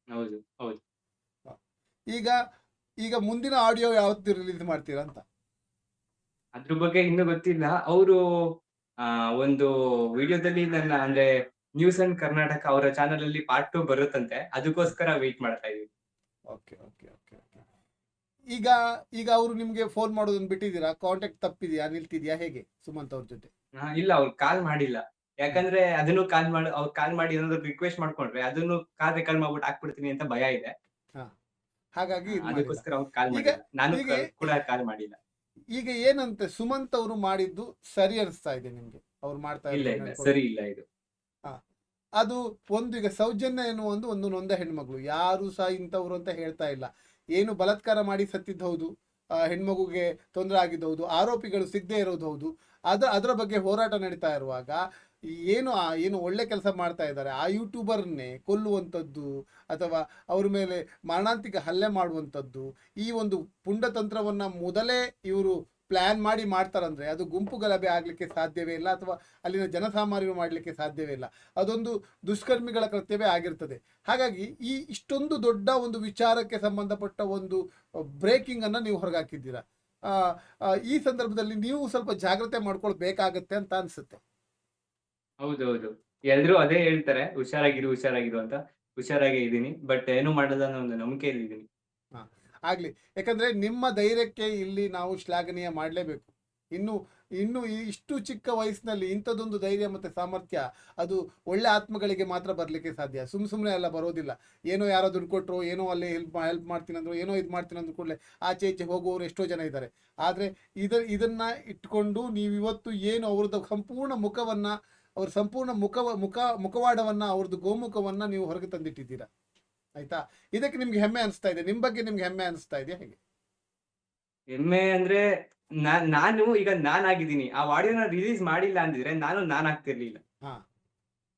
ಹೌದು ಹೌದು. ಈಗ ಈಗ ಮುಂದಿನ ಆಡಿಯೋ ಯಾವತ್ತು ರಿಲೀಸ್ ಮಾಡ್ತೀರಾ ಅಂತ? ಅದ್ರ ಬಗ್ಗೆ ಇನ್ನೂ ಗೊತ್ತಿಲ್ಲ. ಅವರು ಒಂದು ವಿಡಿಯೋದಲ್ಲಿ ನನ್ನ ಅಂದ್ರೆ ನ್ಯೂಸ್ ಅಂಡ್ ಕರ್ನಾಟಕ ಅವರ ಚಾನಲ್ ಅಲ್ಲಿ ಪಾರ್ಟ್ ಟು ಬರುತ್ತಂತೆ. ಅದಕ್ಕೋಸ್ಕರ ವೆಯ್ಟ್ ಮಾಡ್ತಾ ಇದೀವಿ ಓಕೆ ಓಕೆ ಈಗ ಈಗ ಅವರು ನಿಮ್ಗೆ ಫೋನ್ ಮಾಡೋದನ್ನ ಬಿಟ್ಟಿದ್ದೀರಾ? ಕಾಂಟ್ಯಾಕ್ಟ್ ತಪ್ಪಿದ್ಯಾ? ನಿಲ್ತಿದ್ಯಾ? ಹೇಗೆ? ಸುಮಂತ್ ಅವ್ರ ಜೊತೆ? ಆ, ಇಲ್ಲ ಅವ್ರು ಕಾಲ್ ಮಾಡಿಲ್ಲ. ಯಾಕಂದ್ರೆ ಅದನ್ನು ಕಾಲ್ ಮಾಡಿ ಅವ್ರು ಕಾಲ್ ಮಾಡಿ ಏನಾದ್ರು ರಿಕ್ವೆಸ್ಟ್ ಮಾಡ್ಕೊಂಡ್ರೆ ಅದನ್ನು ಕಾಲ್ ರೆಕಾರ್ಡ್ ಮಾಡ್ಬಿಟ್ಟು ಹಾಕ್ಬಿಡ್ತೀನಿ ಅಂತ ಭಯ ಇದೆ. ಹಾಗಾಗಿ ಇದ್ ಮಾಡಿಲ್ಲ. ಅದಕ್ಕೋಸ್ಕರ ಅವ್ರು ಕಾಲ್ ಈಗ- ಮಾಡಿಲ್ಲ. ನಾನು ಈಗ- ಕ- ಕೂಡ ಕಾಲ್ ಮಾಡಿಲ್ಲ. ಈಗ ಏನಂತೆ ಸುಮಂತ್ ಅವರು ಮಾಡಿದ್ದು ಸರಿ ಅನಿಸ್ತಾ ಇದೆ ನಿಮ್ಗೆ? ಅವ್ರು ಮಾಡ್ತಾ ಇಲ್ಲ. ಸರಿ ಇಲ್ಲ ಇದು. ಅದು ಒಂದು ಈಗ ಸೌಜನ್ಯ ಎನ್ನುವ ಒಂದು ಒಂದು ನೊಂದ ಹೆಣ್ಮಗಳು. ಯಾರು ಸಹ ಇಂಥವ್ರು ಅಂತ ಹೇಳ್ತಾ ಇಲ್ಲ. ಏನು ಬಲತ್ಕಾರ ಮಾಡಿ ಸತ್ತಿದ್ದು ಹೌದು ಹೆಣ್ಮಗುಗೆ ತೊಂದರೆ ಆಗಿದ್ದು ಹೌದು, ಆರೋಪಿಗಳು ಸಿಗದೇ ಇರೋದು ಹೌದು. ಅದ ಅದರ ಬಗ್ಗೆ ಹೋರಾಟ ನಡೀತಾ ಇರುವಾಗ ಏನು ಏನು ಒಳ್ಳೆ ಕೆಲಸ ಮಾಡ್ತಾ ಇದ್ದಾರೆ, ಆ ಯೂಟ್ಯೂಬರ್ನೇ ಕೊಲ್ಲುವಂಥದ್ದು ಅಥವಾ ಅವ್ರ ಮೇಲೆ ಮಾರಣಾಂತಿಕ ಹಲ್ಲೆ ಮಾಡುವಂಥದ್ದು ಈ ಒಂದು ಪುಂಡತಂತ್ರವನ್ನು ಮೊದಲೇ ಇವರು ಪ್ಲಾನ್ ಮಾಡಿ ಮಾಡ್ತಾರಂದ್ರೆ ಅದು ಗುಂಪು ಗಲಭೆ ಆಗ್ಲಿಕ್ಕೆ ಸಾಧ್ಯವೇ ಇಲ್ಲ ಅಥವಾ ಅಲ್ಲಿನ ಜನಸಾಮಾನ್ಯರು ಮಾಡಲಿಕ್ಕೆ ಸಾಧ್ಯವೇ ಇಲ್ಲ. ಅದೊಂದು ದುಷ್ಕರ್ಮಿಗಳ ಕೃತ್ಯವೇ ಆಗಿರ್ತದೆ. ಹಾಗಾಗಿ ಈ ಇಷ್ಟೊಂದು ದೊಡ್ಡ ಒಂದು ವಿಚಾರಕ್ಕೆ ಸಂಬಂಧಪಟ್ಟ ಒಂದು ಬ್ರೇಕಿಂಗ್ ಅನ್ನ ನೀವು ಹೊರಗಾಕಿದ್ದೀರಾ? ಈ ಸಂದರ್ಭದಲ್ಲಿ ನೀವು ಸ್ವಲ್ಪ ಜಾಗ್ರತೆ ಮಾಡ್ಕೊಳ್ಬೇಕಾಗತ್ತೆ ಅಂತ ಅನ್ಸುತ್ತೆ. ಹೌದೌದು. ಎಲ್ರು ಅದೇ ಹೇಳ್ತಾರೆ ಹುಷಾರಾಗಿರು ಹುಷಾರಾಗಿರು ಅಂತ. ಹುಷಾರಾಗಿ ಇದೀನಿ ಬಟ್ ಏನು ಮಾಡಲ್ಲ ಅನ್ನೋ ಒಂದು ನಂಬಿಕೆಯಲ್ಲಿ ಇದೀನಿ ಆಗ್ಲಿ. ಯಾಕಂದರೆ ನಿಮ್ಮ ಧೈರ್ಯಕ್ಕೆ ಇಲ್ಲಿ ನಾವು ಶ್ಲಾಘನೀಯ ಮಾಡಲೇಬೇಕು. ಇನ್ನು ಇನ್ನು ಇಷ್ಟು ಚಿಕ್ಕ ವಯಸ್ಸಿನಲ್ಲಿ ಇಂಥದ್ದೊಂದು ಧೈರ್ಯ ಮತ್ತು ಸಾಮರ್ಥ್ಯ, ಅದು ಒಳ್ಳೆ ಆತ್ಮಗಳಿಗೆ ಮಾತ್ರ ಬರಲಿಕ್ಕೆ ಸಾಧ್ಯ. ಸುಮ್ಮ ಸುಮ್ಮನೆ ಎಲ್ಲ ಬರೋದಿಲ್ಲ. ಏನೋ ಯಾರೋ ದುಡ್ಡು ಕೊಟ್ಟರು ಏನೋ ಅಲ್ಲಿ ಹೆಲ್ಪ್ ಹೆಲ್ಪ್ ಮಾಡ್ತೀನಿ ಅಂದ್ರು ಏನೋ ಇದು ಮಾಡ್ತೀನಿ ಕೂಡಲೇ ಆಚೆ ಈಚೆ ಹೋಗುವವರು ಎಷ್ಟೋ ಜನ ಇದ್ದಾರೆ. ಆದರೆ ಇದ, ಇದನ್ನು ಇಟ್ಕೊಂಡು ನೀವು ಇವತ್ತು ಏನು ಅವ್ರದ್ದು ಸಂಪೂರ್ಣ ಮುಖವನ್ನು, ಅವ್ರ ಸಂಪೂರ್ಣ ಮುಖ ಮುಖ, ಮುಖವಾಡವನ್ನು, ಅವ್ರದ್ದು ಗೋಮುಖವನ್ನು ನೀವು ಹೊರಗೆ ತಂದಿಟ್ಟಿದ್ದೀರಾ. ಆಯ್ತಾ? ಇದಕ್ಕೆ ನಿಮ್ಗೆ ಹೆಮ್ಮೆ ಅನಿಸ್ತಾ ಇದೆ. ನಿಮ್ ಬಗ್ಗೆ ನಿಮ್ಗೆ ಹೆಮ್ಮೆ ಅನಿಸ್ತಾ ಇದೆಯಾ ಹೇಗೆ? ಹೆಮ್ಮೆ ಅಂದ್ರೆ ನಾನ್ ನಾನು ಈಗ ನಾನಾಗಿದ್ದೀನಿ. ಆ ಆಡಿಯೋನ ರಿಲೀಸ್ ಮಾಡಿಲ್ಲ ಅಂದಿದ್ರೆ ನಾನು ನಾನ್ ಆಗ್ತಿರ್ಲಿಲ್ಲ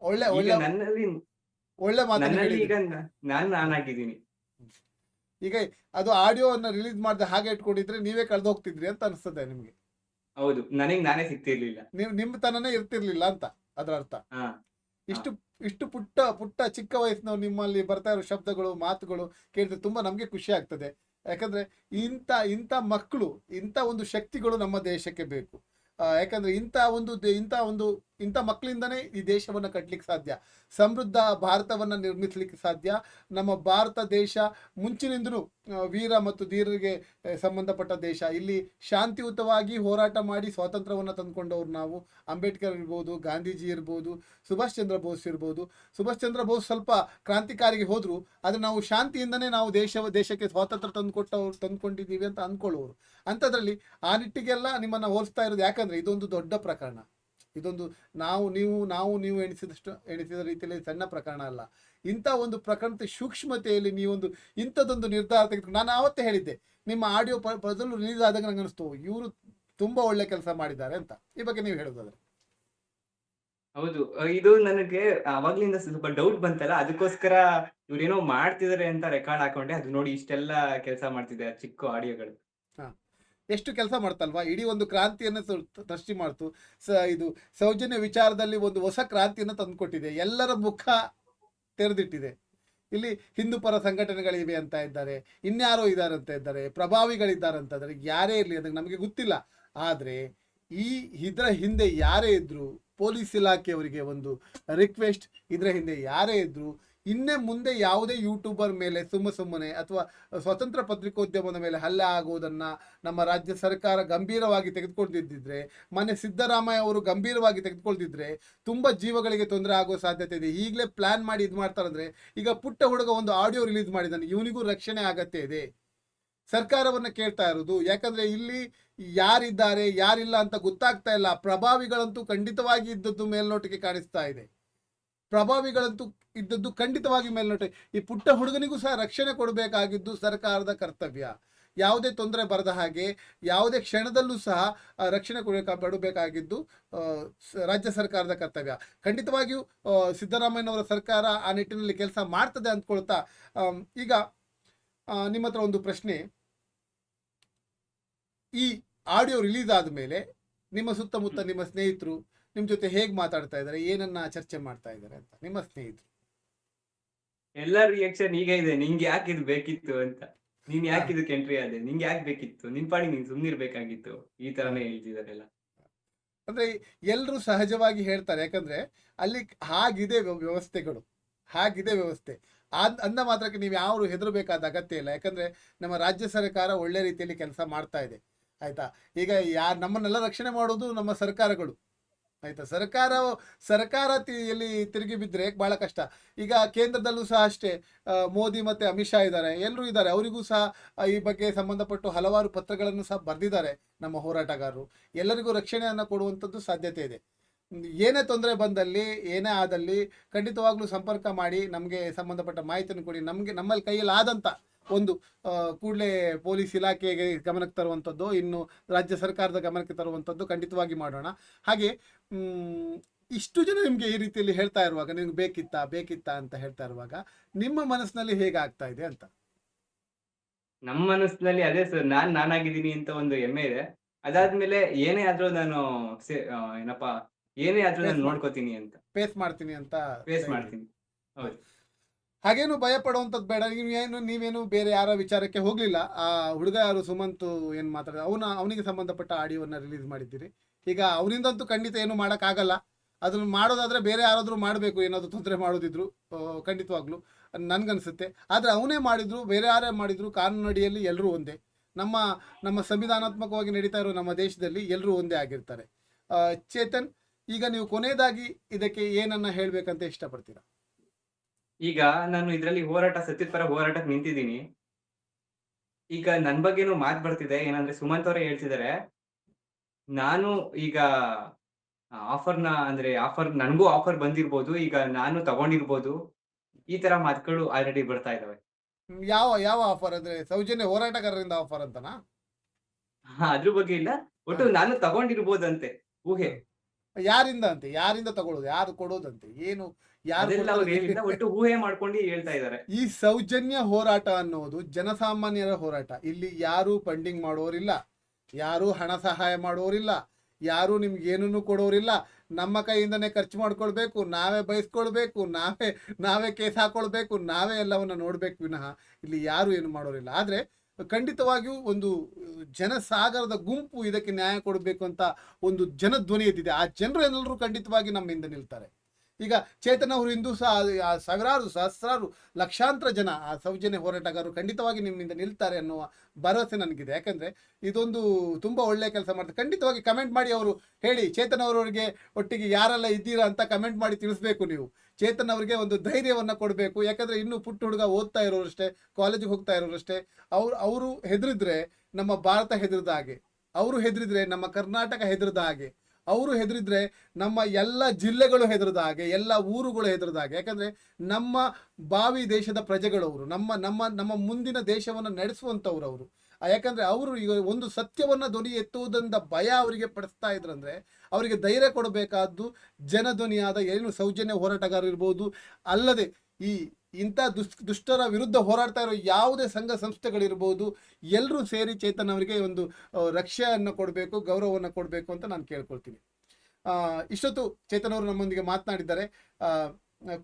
ಒಳ್ಳೆ ಈಗ ಒಳ್ಳೆ ನನ್ನಲ್ಲಿ ಒಳ್ಳೆ ಮಾತನ್ನ ನನ್ನಲ್ಲಿ ಹೇಳಿದ್ರಿ. ಈಗ ನ- ನಾನ್ ಈಗ ಅದು ಆಡಿಯೋವನ್ನ ರಿಲೀಸ್ ಮಾಡದೆ ಹಾಗೆ ಇಟ್ಕೊಂಡಿದ್ರೆ ನೀವೇ ಕಳೆದು ಹೋಗ್ತಿದ್ರಿ ಅಂತ ಅನಿಸ್ತದೆ ನಿಮ್ಗೆ. ಹೌದು. ನನಗೆ ನಾನೇ ಸಿಗ್ತಿರ್ಲಿಲ್ಲ. ನೀವು ನಿಮ್ಮ ತನನೇ ಇರ್ತಿರ್ಲಿಲ್ಲ ಅಂತ ಅದರ ಅರ್ಥ. ಹಾ. ಇಷ್ಟು ಇಷ್ಟು ಪುಟ್ಟ ಪುಟ್ಟ ಚಿಕ್ಕ ವಯಸ್ಸಿನವ್ರು ನಿಮ್ಮಲ್ಲಿ ಬರ್ತಾ ಇರೋ ಶಬ್ದಗಳು, ಮಾತುಗಳು ಕೇಳಿದ್ರೆ ತುಂಬಾ ನಮಗೆ ಖುಷಿ ಆಗ್ತದೆ. ಯಾಕಂದ್ರೆ ಇಂಥ ಇಂಥ ಮಕ್ಕಳು, ಇಂಥ ಒಂದು ಶಕ್ತಿಗಳು ನಮ್ಮ ದೇಶಕ್ಕೆ ಬೇಕು. ಯಾಕಂದ್ರೆ ಇಂಥ ಒಂದು ಇಂಥ ಒಂದು ಇಂಥ ಮಕ್ಕಳಿಂದನೇ ಈ ದೇಶವನ್ನು ಕಟ್ಟಲಿಕ್ಕೆ ಸಾಧ್ಯ. ಸಮೃದ್ಧ ಭಾರತವನ್ನು ನಿರ್ಮಿಸಲಿಕ್ಕೆ ಸಾಧ್ಯ. ನಮ್ಮ ಭಾರತ ದೇಶ ಮುಂಚಿನಿಂದಲೂ ವೀರ ಮತ್ತು ಧೀರರಿಗೆ ಸಂಬಂಧಪಟ್ಟ ದೇಶ. ಇಲ್ಲಿ ಶಾಂತಿಯುತವಾಗಿ ಹೋರಾಟ ಮಾಡಿ ಸ್ವಾತಂತ್ರ್ಯವನ್ನು ತಂದುಕೊಂಡವ್ರು ನಾವು. ಅಂಬೇಡ್ಕರ್ ಇರ್ಬೋದು, ಗಾಂಧೀಜಿ ಇರ್ಬೋದು, ಸುಭಾಷ್ ಚಂದ್ರ ಬೋಸ್ ಇರ್ಬೋದು. ಸುಭಾಷ್ ಚಂದ್ರ ಬೋಸ್ ಸ್ವಲ್ಪ ಕ್ರಾಂತಿಕಾರಿಗೆ ಹೋದರೂ. ಆದರೆ ನಾವು ಶಾಂತಿಯಿಂದನೇ ನಾವು ದೇಶ ದೇಶಕ್ಕೆ ಸ್ವಾತಂತ್ರ್ಯ ತಂದುಕೊಟ್ಟವ್ರು, ತಂದುಕೊಂಡಿದ್ದೀವಿ ಅಂತ ಅಂದ್ಕೊಳ್ಳೋರು ಅಂಥದ್ರಲ್ಲಿ ಆ ನಿಟ್ಟಿಗೆಲ್ಲ ನಿಮ್ಮನ್ನು ಹೋಲಿಸ್ತಾ ಇರೋದು ಯಾಕಂದರೆ ಇದೊಂದು ದೊಡ್ಡ ಪ್ರಕರಣ. ಇದೊಂದು ನಾವು ನೀವು ನಾವು ನೀವು ಎಣಿಸಿದಷ್ಟು ಎಣಿಸಿದ ರೀತಿಯಲ್ಲಿ ಸಣ್ಣ ಪ್ರಕರಣ ಅಲ್ಲ. ಇಂಥ ಒಂದು ಪ್ರಕರಣದ ಸೂಕ್ಷ್ಮತೆಯಲ್ಲಿ ನೀವೊಂದು ಇಂಥದ್ದೊಂದು ನಿರ್ಧಾರ ತೆಗೆದುಕೊಂಡು ನಾನು ಆವತ್ತೇ ಹೇಳಿದ್ದೆ ನಿಮ್ಮ ಆಡಿಯೋ ಬದಲು ರಿಲೀಸ್ ಆದಾಗ ನಂಗೆ ಅನಿಸ್ತು ಇವರು ತುಂಬಾ ಒಳ್ಳೆ ಕೆಲಸ ಮಾಡಿದ್ದಾರೆ ಅಂತ. ಈ ಬಗ್ಗೆ ನೀವು ಹೇಳೋದಾದ್ರೆ ಹೌದು ಇದು ನನಗೆ ಅವಾಗ್ಲಿಂದ ಸ್ವಲ್ಪ ಡೌಟ್ ಬಂತಲ್ಲ ಅದಕ್ಕೋಸ್ಕರ ಇವ್ರೇನೋ ಮಾಡ್ತಿದಾರೆ ಅಂತ ರೆಕಾರ್ಡ್ ಹಾಕೊಂಡೆ ಅದು ನೋಡಿ ಇಷ್ಟೆಲ್ಲ ಕೆಲಸ ಮಾಡ್ತಿದ್ದಾರೆ ಚಿಕ್ಕ ಆಡಿಯೋಗಳು. ಎಷ್ಟು ಕೆಲಸ ಮಾಡ್ತಲ್ವಾ? ಇಡೀ ಒಂದು ಕ್ರಾಂತಿಯನ್ನು ಸೃಷ್ಟಿ ಮಾಡ್ತು. ಸ, ಇದು ಸೌಜನ್ಯ ವಿಚಾರದಲ್ಲಿ ಒಂದು ಹೊಸ ಕ್ರಾಂತಿಯನ್ನು ತಂದುಕೊಟ್ಟಿದೆ. ಎಲ್ಲರ ಮುಖ ತೆರೆದಿಟ್ಟಿದೆ. ಇಲ್ಲಿ ಹಿಂದೂ ಪರ ಸಂಘಟನೆಗಳಿವೆ ಅಂತ ಇದ್ದಾರೆ. ಇನ್ಯಾರೋ ಇದ್ದಾರೆ ಅಂತ ಇದ್ದಾರೆ. ಪ್ರಭಾವಿಗಳಿದ್ದಾರೆ ಇದ್ದಾರೆ. ಯಾರೇ ಇರಲಿ ಅದಕ್ಕೆ ನಮಗೆ ಗೊತ್ತಿಲ್ಲ. ಆದರೆ ಈ ಇದರ ಹಿಂದೆ ಯಾರೇ ಇದ್ರು, ಪೊಲೀಸ್ ಇಲಾಖೆಯವರಿಗೆ ಒಂದು ರಿಕ್ವೆಸ್ಟ್ ಇದರ ಹಿಂದೆ ಯಾರೇ ಇದ್ರು ಇನ್ನೇ ಮುಂದೆ ಯಾವುದೇ ಯೂಟ್ಯೂಬರ್ ಮೇಲೆ ಸುಮ್ಮ ಸುಮ್ಮನೆ ಅಥವಾ ಸ್ವತಂತ್ರ ಪತ್ರಿಕೋದ್ಯಮದ ಮೇಲೆ ಹಲ್ಲೆ ಆಗುವುದನ್ನು ನಮ್ಮ ರಾಜ್ಯ ಸರ್ಕಾರ ಗಂಭೀರವಾಗಿ ತೆಗೆದುಕೊಳ್ತಿದ್ದಿದ್ರೆ ಮನೆ ಸಿದ್ದರಾಮಯ್ಯ ಅವರು ಗಂಭೀರವಾಗಿ ತೆಗೆದುಕೊಳ್ದಿದ್ರೆ ತುಂಬ ಜೀವಗಳಿಗೆ ತೊಂದರೆ ಆಗೋ ಸಾಧ್ಯತೆ ಇದೆ. ಈಗಲೇ ಪ್ಲ್ಯಾನ್ ಮಾಡಿ ಇದು ಮಾಡ್ತಾರಂದ್ರೆ ಈಗ ಪುಟ್ಟ ಹುಡುಗ ಒಂದು ಆಡಿಯೋ ರಿಲೀಸ್ ಮಾಡಿದ್ದಾನೆ ಇವನಿಗೂ ರಕ್ಷಣೆ ಅಗತ್ಯ ಇದೆ. ಸರ್ಕಾರವನ್ನು ಕೇಳ್ತಾ ಇರೋದು, ಯಾಕಂದರೆ ಇಲ್ಲಿ ಯಾರಿದ್ದಾರೆ, ಯಾರಿಲ್ಲ ಅಂತ ಗೊತ್ತಾಗ್ತಾ ಇಲ್ಲ. ಪ್ರಭಾವಿಗಳಂತೂ ಖಂಡಿತವಾಗಿ ಇದ್ದದ್ದು ಮೇಲ್ನೋಟಕ್ಕೆ ಕಾಣಿಸ್ತಾ ಇದೆ. ಪ್ರಭಾವಿಗಳಂತೂ ಇದ್ದದ್ದು ಖಂಡಿತವಾಗಿ ಮೇಲ್ನೋಟ. ಈ ಪುಟ್ಟ ಹುಡುಗನಿಗೂ ಸಹ ರಕ್ಷಣೆ ಕೊಡಬೇಕಾಗಿದ್ದು ಸರ್ಕಾರದ ಕರ್ತವ್ಯ. ಯಾವುದೇ ತೊಂದರೆ ಬರದ ಹಾಗೆ ಯಾವುದೇ ಕ್ಷಣದಲ್ಲೂ ಸಹ ರಕ್ಷಣೆ ಕೊಡಬೇಕಾ ಪಡಬೇಕಾಗಿದ್ದು ರಾಜ್ಯ ಸರ್ಕಾರದ ಕರ್ತವ್ಯ. ಖಂಡಿತವಾಗಿಯೂ ಸಿದ್ದರಾಮಯ್ಯನವರ ಸರ್ಕಾರ ಆ ನಿಟ್ಟಿನಲ್ಲಿ ಕೆಲಸ ಮಾಡ್ತದೆ ಅಂದ್ಕೊಳ್ತಾ ಈಗ ಆ, ನಿಮ್ಮ ಹತ್ರ ಒಂದು ಪ್ರಶ್ನೆ. ಈ ಆಡಿಯೋ ರಿಲೀಸ್ ಆದ ಮೇಲೆ ನಿಮ್ಮ ಸುತ್ತಮುತ್ತ ನಿಮ್ಮ ಸ್ನೇಹಿತರು ನಿಮ್ಮ ಜೊತೆ ಹೇಗೆ ಮಾತಾಡ್ತಾ ಇದ್ದಾರೆ ಏನನ್ನ ಚರ್ಚೆ ಮಾಡ್ತಾ ಇದ್ದಾರೆ ಅಂತ ನಿಮ್ಮ ಸ್ನೇಹಿತರು. ಎಲ್ಲ ರಿಯಾಕ್ಷನ್ ಈಗ ಇದೆ ನಿಂಗೆ ಯಾಕೆ ಇದು ಬೇಕಿತ್ತು ಅಂತ. ನೀನ್ ಯಾಕೆ. ಇದಕ್ಕೆ ಎಂಟ್ರಿ ಆದೆ ನಿಂಗೆ ಯಾಕೆ ಬೇಕಿತ್ತು? ನಿನ್ ಪಾಡಿ ನೀನ್ ಸುಮ್ನಿರ್ಬೇಕಾಗಿತ್ತು ಈ ತರನೇ ಹೇಳ್ತಿದಾರೆಲ್ಲ. ಅಂದ್ರೆ ಎಲ್ಲರೂ ಸಹಜವಾಗಿ ಹೇಳ್ತಾರೆ ಯಾಕಂದ್ರೆ ಅಲ್ಲಿ ಹಾಗಿದೆ ವ್ಯ- ವ್ಯವಸ್ಥೆಗಳು ಹಾಗಿದೆ ವ್ಯವಸ್ಥೆ. ಅಂದ ಮಾತ್ರಕ್ಕೆ ನೀವು ಯಾರು ಹೆದರಬೇಕಾದ ಅಗತ್ಯ ಇಲ್ಲ ಯಾಕಂದ್ರೆ ನಮ್ಮ ರಾಜ್ಯ ಸರ್ಕಾರ ಒಳ್ಳೆ ರೀತಿಯಲ್ಲಿ ಕೆಲಸ ಮಾಡ್ತಾ ಇದೆ ಆಯ್ತಾ? ಈಗ ಯಾರು ನಮ್ಮನ್ನೆಲ್ಲ ರಕ್ಷಣೆ ಮಾಡೋದು ನಮ್ಮ ಸರ್ಕಾರಗಳು. ಆಯ್ತಾ? ಸರ್ಕಾರ ಸರ್ಕಾರ ಎಲ್ಲಿ ತಿರುಗಿ ಬಿದ್ದರೆ ಬಹಳ ಕಷ್ಟ. ಈಗ ಕೇಂದ್ರದಲ್ಲೂ ಸಹ ಅಷ್ಟೇ ಮೋದಿ ಮತ್ತು ಅಮಿತ್ ಶಾ ಇದ್ದಾರೆ. ಎಲ್ಲರೂ ಇದ್ದಾರೆ. ಅವರಿಗೂ ಸಹ ಈ ಬಗ್ಗೆ ಸಂಬಂಧಪಟ್ಟು ಹಲವಾರು ಪತ್ರಗಳನ್ನು ಸಹ ಬರೆದಿದ್ದಾರೆ ನಮ್ಮ ಹೋರಾಟಗಾರರು. ಎಲ್ಲರಿಗೂ ರಕ್ಷಣೆಯನ್ನು ಕೊಡುವಂಥದ್ದು ಸಾಧ್ಯತೆ ಇದೆ. ಏನೇ ತೊಂದರೆ ಬಂದಲ್ಲಿ, ಏನೇ ಆದಲ್ಲಿ ಖಂಡಿತವಾಗ್ಲೂ ಸಂಪರ್ಕ ಮಾಡಿ ನಮಗೆ ಸಂಬಂಧಪಟ್ಟ ಮಾಹಿತಿಯನ್ನು ಕೊಡಿ. ನಮಗೆ, ನಮ್ಮಲ್ಲಿ ಕೈಯಲ್ಲಿ ಆದಂಥ ಒಂದು ಕೂಡಲೇ ಪೊಲೀಸ್ ಇಲಾಖೆಗೆ ಗಮನಕ್ಕೆ ತರುವಂಥದ್ದು ಇನ್ನು ರಾಜ್ಯ ಸರ್ಕಾರದ ಗಮನಕ್ಕೆ ತರುವಂಥದ್ದು ಖಂಡಿತವಾಗಿ ಮಾಡೋಣ. ಹಾಗೆ ಇಷ್ಟು ಜನ ನಿಮಗೆ ಈ ರೀತಿಯಲ್ಲಿ ಹೇಳ್ತಾ ಇರುವಾಗ ನಿಮ್ಗೆ ಬೇಕಿತ್ತಾ ಬೇಕಿತ್ತಾ ಅಂತ ಹೇಳ್ತಾ ಇರುವಾಗ ನಿಮ್ಮ ಮನಸ್ಸಿನಲ್ಲಿ ಹೇಗಾಗ್ತಾ ಇದೆ ಅಂತ? ನಮ್ಮ ಮನಸ್ಸಿನಲ್ಲಿ ಅದೇ ಸರ್ ನಾನ್ ನಾನಾಗಿದ್ದೀನಿ ಅಂತ ಒಂದು ಹೆಮ್ಮೆ ಇದೆ. ಅದಾದ್ಮೇಲೆ ಏನೇ ಆದ್ರೂ ನಾನು ಏನಪ್ಪಾ ಏನೇ ಆದ್ರೂ ನಾನು ನೋಡ್ಕೋತೀನಿ ಅಂತ. ಫೇಸ್ ಮಾಡ್ತೀನಿ ಅಂತ ಫೇಸ್ ಮಾಡ್ತೀನಿ. ಹೌದು. ಹಾಗೇನು ಭಯ ಪಡುವಂಥದ್ದು ಬೇಡ. ನೀವೇನು ನೀವೇನು ಬೇರೆ ಯಾರ ವಿಚಾರಕ್ಕೆ ಹೋಗಲಿಲ್ಲ. ಆ ಹುಡುಗ ಯಾರು ಸುಮಂತು ಏನು ಮಾತಾಡಿದ ಅವನ ಅವನಿಗೆ ಸಂಬಂಧಪಟ್ಟ ಆಡಿಯೋನ ರಿಲೀಸ್ ಮಾಡಿದ್ದೀರಿ. ಈಗ ಅವನಿಂದಂತೂ ಖಂಡಿತ ಏನು ಮಾಡೋಕ್ಕಾಗಲ್ಲ. ಅದನ್ನು ಮಾಡೋದಾದ್ರೆ ಬೇರೆ ಯಾರಾದರೂ ಮಾಡಬೇಕು, ಏನಾದರೂ ತೊಂದರೆ ಮಾಡೋದಿದ್ರು ಖಂಡಿತವಾಗ್ಲೂ ನನಗನ್ಸುತ್ತೆ. ಆದರೆ ಅವನೇ ಮಾಡಿದ್ರು, ಬೇರೆ ಯಾರೇ ಮಾಡಿದ್ರು ಕಾನೂನು ಅಡಿಯಲ್ಲಿ ಎಲ್ಲರೂ ಒಂದೇ. ನಮ್ಮ ನಮ್ಮ ಸಂವಿಧಾನಾತ್ಮಕವಾಗಿ ನಡೀತಾ ಇರೋ ನಮ್ಮ ದೇಶದಲ್ಲಿ ಎಲ್ಲರೂ ಒಂದೇ ಆಗಿರ್ತಾರೆ. ಚೇತನ್, ಈಗ ನೀವು ಕೊನೆಯದಾಗಿ ಇದಕ್ಕೆ ಏನನ್ನ ಹೇಳ್ಬೇಕಂತ ಇಷ್ಟಪಡ್ತೀರಾ? ಈಗ ನಾನು ಇದರಲ್ಲಿ ಹೋರಾಟ ಸತ್ಯದ ಪರ ಹೋರಾಟಕ್ಕೆ ನಿಂತಿದ್ದೀನಿ. ಈಗ ನನ್ ಬಗ್ಗೆನು ಮಾತ್ ಬರ್ತಿದೆ. ಏನಂದ್ರೆ ಸುಮಂತ್ ಅವರೇ ಹೇಳ್ತಿದ್ದಾರೆ ನಾನು ಈಗ ಆಫರ್ನ ಅಂದ್ರೆ ಆಫರ್ ನನಗೂ ಆಫರ್ ಬಂದಿರ್ಬೋದು ಈಗ ನಾನು ತಗೊಂಡಿರ್ಬೋದು. ಈ ತರ ಮಾತುಗಳು ಆಲ್ರೆಡಿ ಬರ್ತಾ ಇದಾವೆ. ಯಾವ ಯಾವ ಆಫರ್ ಅಂದ್ರೆ ಸೌಜನ್ಯ ಹೋರಾಟಗಾರರಿಂದ ಆಫರ್ ಅಂತನಾ? ಹಾ, ಅದ್ರ ಬಗ್ಗೆ ಇಲ್ಲ. ಒಟ್ಟು ನಾನು ತಗೊಂಡಿರ್ಬೋದಂತೆ. ಊಹೆ. ಯಾರಿಂದ ಅಂತೆ? ಯಾರಿಂದ ತಗೊಳ್ಳೋದು ಯಾರು ಕೊಡೋದಂತೆ? ಏನು? ಯಾರು ಅದೆಲ್ಲ ಅವ್ರು ಹೇಳಿಲ್ಲ. ಒಟ್ಟು ಊಹೆ ಮಾಡ್ಕೊಂಡು ಹೇಳ್ತಾ ಇದಾರೆ. ಈ ಸೌಜನ್ಯ ಹೋರಾಟ ಅನ್ನೋದು ಜನಸಾಮಾನ್ಯರ ಹೋರಾಟ. ಇಲ್ಲಿ ಯಾರು ಫಂಡಿಂಗ್ ಮಾಡೋರಿಲ್ಲ. ಯಾರು ಹಣ ಸಹಾಯ ಮಾಡೋರಿಲ್ಲ, ಯಾರು ನಿಮ್ಗೆ ಏನೂ ಕೊಡೋರಿಲ್ಲ. ನಮ್ಮ ಕೈಯಿಂದನೇ ಖರ್ಚು ಮಾಡ್ಕೊಳ್ಬೇಕು, ನಾವೇ ಬಯಸ್ಕೊಳ್ಬೇಕು ನಾವೇ ನಾವೇ ಕೇಸ್ ಹಾಕೊಳ್ಬೇಕು, ನಾವೇ ಎಲ್ಲವನ್ನ ನೋಡ್ಬೇಕು ವಿನಃ ಇಲ್ಲಿ ಯಾರು ಏನು ಮಾಡೋರಿಲ್ಲ. ಆದ್ರೆ ಖಂಡಿತವಾಗಿಯೂ ಒಂದು ಜನಸಾಗರದ ಗುಂಪು ಇದಕ್ಕೆ ನ್ಯಾಯ ಕೊಡಬೇಕು ಅಂತ ಒಂದು ಜನಧ್ವನಿ ಎದ್ದಿದೆ. ಆ ಜನರು ಎಲ್ಲರೂ ಖಂಡಿತವಾಗಿ ನಮ್ಮಿಂದ ನಿಲ್ತಾರೆ. ಈಗ ಚೇತನ್ ಅವರು ಇಂದು ಸಹ ಸಾವಿರಾರು, ಸಹಸ್ರಾರು ಲಕ್ಷಾಂತರ ಜನ ಆ ಸೌಜನ್ಯ ಹೋರಾಟಗಾರರು ಖಂಡಿತವಾಗಿ ನಿಮ್ಮಿಂದ ನಿಲ್ತಾರೆ ಅನ್ನುವ ಭರವಸೆ ನನಗಿದೆ. ಯಾಕಂದ್ರೆ ಇದೊಂದು ತುಂಬಾ ಒಳ್ಳೆಯ ಕೆಲಸ ಮಾಡ್ತಾರೆ ಖಂಡಿತವಾಗಿ ಕಮೆಂಟ್ ಮಾಡಿ ಅವರು ಹೇಳಿ, ಚೇತನ್ ಅವರವರಿಗೆ ಒಟ್ಟಿಗೆ ಯಾರೆಲ್ಲ ಇದ್ದೀರಾ ಅಂತ ಕಮೆಂಟ್ ಮಾಡಿ ತಿಳಿಸ್ಬೇಕು ನೀವು. ಚೇತನ್ ಅವರಿಗೆ ಒಂದು ಧೈರ್ಯವನ್ನು ಕೊಡಬೇಕು. ಯಾಕಂದ್ರೆ ಇನ್ನೂ ಪುಟ್ಟ ಹುಡುಗ ಓದ್ತಾ ಇರೋರಷ್ಟೇ ಕಾಲೇಜಿಗೆ ಹೋಗ್ತಾ ಇರೋರಷ್ಟೇ. ಅವ್ರು, ಅವರು ಹೆದರಿದ್ರೆ ನಮ್ಮ ಭಾರತ ಹೆದರಿದ ಹಾಗೆ. ಅವರು ಹೆದರಿದ್ರೆ ನಮ್ಮ ಕರ್ನಾಟಕ ಹೆದರಿದ ಹಾಗೆ. ಅವರು ಹೆದರಿದ್ರೆ ನಮ್ಮ ಎಲ್ಲ ಜಿಲ್ಲೆಗಳು ಹೆದರದ ಹಾಗೆ, ಎಲ್ಲ ಊರುಗಳು ಹೆದರದ ಹಾಗೆ. ಯಾಕಂದ್ರೆ ನಮ್ಮ ಬಾವಿ ದೇಶದ ಪ್ರಜೆಗಳವರು ನಮ್ಮ ನಮ್ಮ ನಮ್ಮ ಮುಂದಿನ ದೇಶವನ್ನು ನಡೆಸುವಂಥವ್ರು ಅವರು. ಯಾಕಂದರೆ ಅವರು ಈಗ ಒಂದು ಸತ್ಯವನ್ನ ಧ್ವನಿ ಎತ್ತುವುದರಿಂದ ಭಯ ಅವರಿಗೆ ಪಡಿಸ್ತಾ ಇದ್ರಂದ್ರೆ ಅವರಿಗೆ ಧೈರ್ಯ ಕೊಡಬೇಕಾದ್ದು ಜನಧ್ವನಿಯಾದ ಏನು ಸೌಜನ್ಯ ಹೋರಾಟಗಾರರು ಇರ್ಬೋದು. ಅಲ್ಲದೆ ಈ ಇಂಥ ದುಷ್ ದುಷ್ಟರ ವಿರುದ್ಧ ಹೋರಾಡ್ತಾ ಇರೋ ಯಾವುದೇ ಸಂಘ ಸಂಸ್ಥೆಗಳಿರ್ಬೋದು ಎಲ್ಲರೂ ಸೇರಿ ಚೇತನ್ ಅವರಿಗೆ ಒಂದು ರಕ್ಷೆಯನ್ನು ಕೊಡಬೇಕು ಗೌರವವನ್ನು ಕೊಡಬೇಕು ಅಂತ ನಾನು ಕೇಳ್ಕೊಳ್ತೀನಿ. ಇಷ್ಟೊತ್ತು ಚೇತನ್ ಅವರು ನಮ್ಮೊಂದಿಗೆ ಮಾತನಾಡಿದ್ದಾರೆ.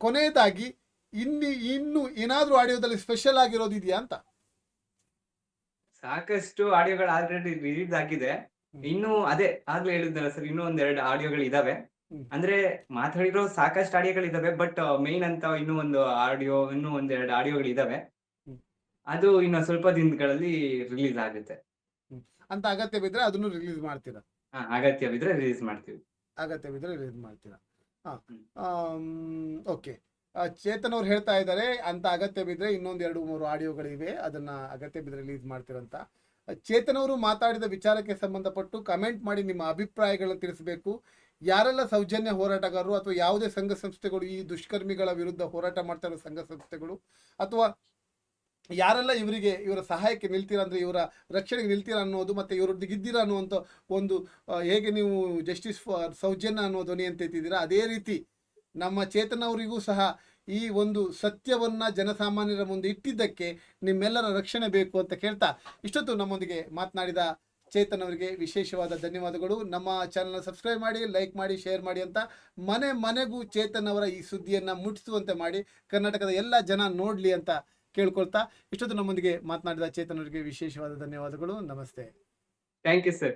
ಕೊನೆಯದಾಗಿ ಇನ್ನು ಇನ್ನು ಏನಾದರೂ ಆಡಿಯೋದಲ್ಲಿ ಸ್ಪೆಷಲ್ ಆಗಿರೋದು ಇದೆಯಾ ಅಂತ? ಸಾಕಷ್ಟು ಆಡಿಯೋಗಳು ಆಲ್ರೆಡಿ ರಿಲೀಸ್ ಆಗಿದೆ. ಇನ್ನು ಅದೇ ಆಗ್ಲೇ ಹೇಳಿದ್ನಲ್ಲ ಸರ್ ಇನ್ನೂ ಒಂದೆರಡು ಆಡಿಯೋಗಳು ಇದಾವೆ. ಅಂದ್ರೆ ಮಾತಾಡಿರೋ ಸಾಕಷ್ಟು ಆಡಿಯೋಗಳು ಇದಾವೆ ಬಟ್ ಮೇನ್ ಅಂತ ಇನ್ನೂ ಒಂದು ಆಡಿಯೋ ಇನ್ನೂ ಒಂದೆರಡು ಆಡಿಯೋಗಳು ಇದಾವೆ ಅದು ಇನ್ನು ಸ್ವಲ್ಪ ದಿನಗಳಲ್ಲಿ ರಿಲೀಸ್ ಆಗುತ್ತೆ. ಅಂತ ಅಗತ್ಯ ಬಿದ್ರೆ ಅದನ್ನು ರಿಲೀಸ್ ಮಾಡ್ತೀರಾ? ಅಗತ್ಯ ಬಿದ್ರೆ ರಿಲೀಸ್ ಮಾಡ್ತೀವಿ. ಅಗತ್ಯ ಬಿದ್ರೆ ರಿಲೀಸ್ ಮಾಡ್ತೀರಾ ಓಕೆ. ಚೇತನ್ ಅವ್ರು ಹೇಳ್ತಾ ಇದ್ದಾರೆ ಅಂತ ಅಗತ್ಯ ಬಿದ್ರೆ ಇನ್ನೊಂದು ಎರಡು ಮೂರು ಆಡಿಯೋಗಳಿವೆ ಅದನ್ನ ಅಗತ್ಯ ಬಿದ್ರೆ ರಿಲೀಸ್ ಮಾಡ್ತೀರಂತ ಚೇತನ್ ಅವರು ಮಾತಾಡಿದ ವಿಚಾರಕ್ಕೆ ಸಂಬಂಧಪಟ್ಟು ಕಮೆಂಟ್ ಮಾಡಿ ನಿಮ್ಮ ಅಭಿಪ್ರಾಯಗಳನ್ನು ತಿಳಿಸಬೇಕು. ಯಾರೆಲ್ಲ ಸೌಜನ್ಯ ಹೋರಾಟಗಾರರು ಅಥವಾ ಯಾವುದೇ ಸಂಘ ಸಂಸ್ಥೆಗಳು ಈ ದುಷ್ಕರ್ಮಿಗಳ ವಿರುದ್ಧ ಹೋರಾಟ ಮಾಡ್ತಾ ಸಂಘ ಸಂಸ್ಥೆಗಳು ಅಥವಾ ಯಾರೆಲ್ಲ ಇವರಿಗೆ ಇವರ ಸಹಾಯಕ್ಕೆ ನಿಲ್ತೀರಾ ಅಂದರೆ ಇವರ ರಕ್ಷಣೆಗೆ ನಿಲ್ತೀರಾ ಅನ್ನೋದು ಮತ್ತು ಇವರೊಟ್ಟಿಗೆ ಇದ್ದೀರಾ ಅನ್ನುವಂಥ ಒಂದು ಹೇಗೆ ನೀವು ಜಸ್ಟಿಸ್ ಫಾರ್ ಸೌಜನ್ಯ ಅನ್ನೋ ಧ್ವನಿ ಅಂತ ಎತ್ತಿದ್ದೀರಾ? ಅದೇ ರೀತಿ ನಮ್ಮ ಚೇತನವರಿಗೂ ಸಹ ಈ ಒಂದು ಸತ್ಯವನ್ನು ಜನಸಾಮಾನ್ಯರ ಮುಂದೆ ಇಟ್ಟಿದ್ದಕ್ಕೆ ನಿಮ್ಮೆಲ್ಲರ ರಕ್ಷಣೆ ಬೇಕು ಅಂತ ಕೇಳ್ತಾ ಇಷ್ಟೊತ್ತು ನಮ್ಮೊಂದಿಗೆ ಮಾತನಾಡಿದ ಚೇತನ್ ಅವರಿಗೆ ವಿಶೇಷವಾದ ಧನ್ಯವಾದಗಳು. ನಮ್ಮ ಚಾನಲ್ ಸಬ್ಸ್ಕ್ರೈಬ್ ಮಾಡಿ ಲೈಕ್ ಮಾಡಿ ಶೇರ್ ಮಾಡಿ ಅಂತ ಮನೆ ಮನೆಗೂ ಚೇತನ್ ಅವರ ಈ ಸುದ್ದಿಯನ್ನು ಮುಟ್ಟಿಸುವಂತೆ ಮಾಡಿ ಕರ್ನಾಟಕದ ಎಲ್ಲ ಜನ ನೋಡ್ಲಿ ಅಂತ ಕೇಳ್ಕೊಳ್ತಾ ಇಷ್ಟೊತ್ತು ನಮ್ಮೊಂದಿಗೆ ಮಾತನಾಡಿದ ಚೇತನ್ ಅವರಿಗೆ ವಿಶೇಷವಾದ ಧನ್ಯವಾದಗಳು. ನಮಸ್ತೆ. Thank you sir